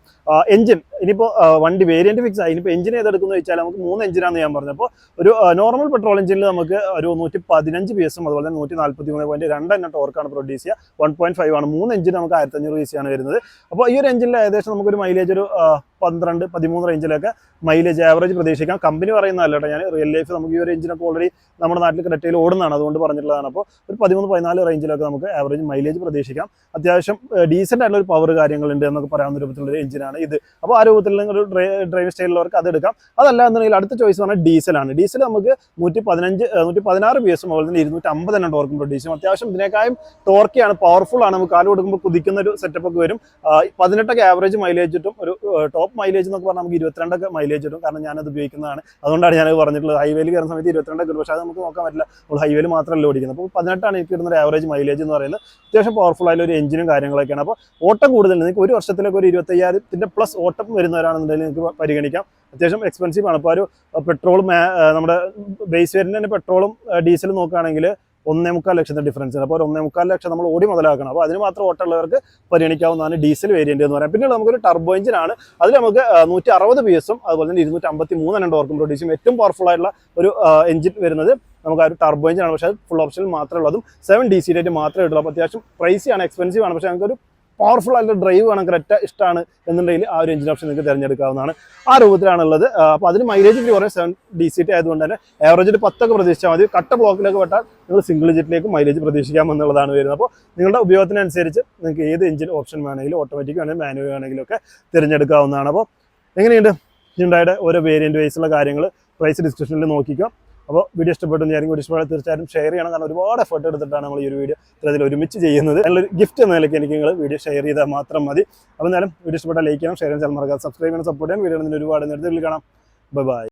എഞ്ചിൻ ഇനിയിപ്പോൾ വണ്ടി വേരിയന്റ് ഫിക്സ് ആയി. ഇനിയിപ്പോൾ എഞ്ചിൻ ഏതെടുക്കുന്നു വെച്ചാൽ നമുക്ക് മൂന്ന് എഞ്ചിനാണെന്ന് ഞാൻ പറഞ്ഞപ്പോൾ ഒരു നോർമൽ പെട്രോൾ എഞ്ചിനിൽ നമുക്ക് ഒരു നൂറ്റി പതിനഞ്ച് പി എസും അതുപോലെ തന്നെ നൂറ്റി നാൽപ്പത്തി മൂന്ന് പോയിന്റ് രണ്ട് എണ്ണ ടോർക്കാണ് പ്രൊഡ്യൂസ് ചെയ്യുക. വൺ പോയിന്റ് ഫൈവ് ആണ്. മൂന്ന് എഞ്ചിൻ നമുക്ക് ആയിരത്തി അഞ്ഞൂറ് പി ആണ് വരുന്നത്. അപ്പോൾ ഈ ഒരു എഞ്ചിനിൽ ഏകദേശം നമുക്കൊരു മൈലേജ് ഒരു പന്ത്രണ്ട് പതിമൂന്ന് റേഞ്ചിലൊക്കെ മൈലേജ് ആവറേജ് പ്രതീക്ഷിക്കാം. കമ്പനി പറയുന്നതല്ല ഞാൻ റിയൽ ലൈഫ് നമുക്ക് ഈ ഒരു എഞ്ചിനൊക്കെ ഓൾറെഡി നമ്മുടെ നാട്ടിൽ ക്രെറ്റയിൽ ഓടുന്നതാണ്. അതുകൊണ്ട് പറഞ്ഞിട്ടുള്ളതാണ്. അപ്പോൾ ഒരു പതിമൂന്ന് പതിനാല് റേഞ്ചിലൊക്കെ നമുക്ക് ആവറേജ് മൈലേജ് പ്രതീക്ഷിക്കാം. അത്യാവശ്യം ഡീസന്റ് ആയിട്ടുള്ള ഒരു പവർ കാര്യങ്ങളുണ്ട് എന്നൊക്കെ പറയാവുന്ന രൂപത്തിലുള്ള ഒരു എഞ്ചിനാണ് ഇത്. അപ്പോൾ ആ രൂപത്തിൽ നിങ്ങൾ ഡ്രൈവ് സ്റ്റൈലുള്ളവർക്ക് അത് എടുക്കാം. അതല്ല എന്നുണ്ടെങ്കിൽ അടുത്ത ചോയ്സ് പറഞ്ഞാൽ ഡീസലാണ് ഡീസൽ നമുക്ക് നൂറ്റി പതിനഞ്ച് നൂറ്റി പതിനാറ് പി എസ് അതുപോലെ തന്നെ ഇരുന്നൂറ്റി അമ്പത് എണ്ണം ടോർക്കും പ്രൊഡ്യൂസും അത്യാവശ്യം ഇതിനേക്കാളും ടോർക്കിയാണ് പവർഫുൾ ആണ്. നമുക്ക് കാൽ കൊടുക്കുമ്പോൾ കുതിക്കുന്ന ഒരു സെറ്റപ്പ് ഒക്കെ വരും. പതിനെട്ടൊക്കെ ആവറേജ് മൈലേജ് ഒരു ടോപ്പ് മൈലേജ് എന്നൊക്കെ പറഞ്ഞാൽ നമുക്ക് ഇരുപത്തിരണ്ടൊക്കെ മൈലേജ് വരും കാരണം ഞാനത് ഉപയോഗിക്കുന്നതാണ്. അതുകൊണ്ടാണ് ഞാനത് പറഞ്ഞിട്ടുള്ളത്. ഹൈവേയിൽ കയറുന്ന സമയത്ത് ഇരുപത്തിരണ്ടൊക്കെ കിട്ടും പക്ഷേ അത് നമുക്ക് നോക്കാൻ പറ്റില്ല. നമ്മൾ ഹൈവേയിൽ മാത്രമല്ല ഓടിക്കുന്നത്. അപ്പോൾ പതിനെട്ടാണ് എനിക്ക് കിട്ടുന്ന ഒരു ആവറേജ് മൈലേജ് എന്ന് പറയുന്നത്. അത്യാവശ്യം പവർഫുൾ ആയിട്ടുള്ള ഒരു എഞ്ചിനും കാര്യങ്ങളൊക്കെയാണ്. അപ്പോൾ ഓട്ടം കൂടുതൽ നിങ്ങൾക്ക് ഒരു വർഷത്തിലൊക്കെ ഒരു ഇരുപത്തയ്യായിരത്തിന്റെ പ്ലസ് ഓട്ടം വരുന്നവരാണെന്നുണ്ടെങ്കിൽ നിങ്ങൾക്ക് പരിഗണിക്കാം. അത്യാവശ്യം എക്സ്പെൻസീവ് ആണ്. അപ്പോൾ ഒരു പെട്രോളും നമ്മുടെ ബേസ് വേരിന്റെ തന്നെ പെട്രോളും ഡീസലും നോക്കുകയാണെങ്കിൽ ഒന്നേ മുക്കാൽ ലക്ഷത്തിന്റെ ഡിഫറൻസ് ഉണ്ട് അപ്പോൾ ഒരു ഒന്നേ മുക്കാൽ ലക്ഷം നമ്മൾ ഓടി മുതലാക്കണം. അപ്പോൾ അതിന് മാത്രം ഓട്ടമുള്ളവർക്ക് പരിഗണിക്കാവുന്നതാണ് ഡീസൽ വേരിയന്റ് എന്ന് പറയാം. പിന്നെ നമുക്കൊരു ടർബോ എഞ്ചിൻ ആണ്. അതിൽ നമുക്ക് നൂറ്റി അറുപത് പി എസും അതുപോലെ തന്നെ ഇരുന്നൂറ്റി അമ്പത്തി മൂന്നെണ്ണം ടോർക്കും പ്രൊഡ്യൂസും ഏറ്റവും പവർഫുൾ ആയിട്ടുള്ള ഒരു എഞ്ചിൻ വരുന്നത് നമുക്ക് ആ ഒരു ടർബോ എഞ്ചിനാണ് ആണ്. പക്ഷേ അത് ഫുൾ ഓപ്ഷനിൽ മാത്രമേ ഉള്ളതും സെവൻ ഡി സി ഡേറ്റ് മാത്രമേ ഉള്ളൂ അപ്പോൾ അത്യാവശ്യം പ്രൈസി ആണ് എക്സ്പെൻസീവ് ആണ്. പക്ഷേ നമുക്കൊരു പവർഫുൾ ആയിട്ട് ഡ്രൈവ് വേണം കറക്റ്റ് ഇഷ്ടമാണ് എന്നുണ്ടെങ്കിൽ ആ ഒരു എഞ്ചിൻ ഓപ്ഷൻ നിങ്ങൾക്ക് തിരഞ്ഞെടുക്കാവുന്നതാണ്. ആ രൂപത്തിലാണുള്ളത്. അപ്പോൾ അതിന് മൈലേജ് കുറേ സെവൻ ഡി സി ടി ആയതുകൊണ്ട് തന്നെ ആവറേജിൽ പത്തൊക്കെ പ്രതീക്ഷിച്ചാൽ മതി. കട്ട ബ്ലോക്കിലൊക്കെ പെട്ടാൽ നിങ്ങൾ സിംഗിൾ ജിറ്റിലേക്ക് മൈലേജ് പ്രതീക്ഷിക്കാം എന്നുള്ളതാണ് വരുന്നത്. അപ്പോൾ നിങ്ങളുടെ ഉപയോഗത്തിനനുസരിച്ച് നിങ്ങൾക്ക് ഏത് എഞ്ചിൻ ഓപ്ഷൻ വേണമെങ്കിലും ഓട്ടോമാറ്റിക് വേണമെങ്കിലും മാനുവൽ വേണമെങ്കിലും ഒക്കെ തിരഞ്ഞെടുക്കാവുന്നതാണ്. അപ്പോൾ എങ്ങനെയുണ്ട്? ഹിണ്ടായുടെ ഓരോ വേരിയന്റ് വൈസുള്ള കാര്യങ്ങൾ പ്രൈസ് ഡിസ്ക്രിപ്ഷനിൽ നോക്കിക്കാം. അപ്പോൾ വീഡിയോ ഇഷ്ടപ്പെട്ടു ഞാൻ കൂടി ഇഷ്ടപ്പെടാൻ തീർച്ചയായും ഷെയർ ചെയ്യണം. കാരണം ഒരുപാട് എഫേർട്ട് എടുത്തിട്ടാണ് നമ്മൾ ഈ ഒരു വീഡിയോ ഇത്തരത്തിൽ ഒരുമിച്ച് ചെയ്യുന്നത്. നല്ലൊരു ഗിഫ്റ്റ് എന്ന നിലയ്ക്ക് എനിക്ക് നിങ്ങൾ വീഡിയോ ഷെയർ ചെയ്താൽ മാത്രം മതി. അപ്പോൾ എന്തായാലും വീഡിയോ ഇഷ്ടപ്പെട്ടാൽ ലൈക്ക് ചെയ്യണം ഷെയർ ചെയ്യാൻ മറക്കാതെ സബ്സ്ക്രൈബ് ചെയ്യണം സപ്പോർട്ട് ചെയ്യാൻ വീഡിയോ ഒരുപാട് നേരത്തെ കാണാം. ബൈ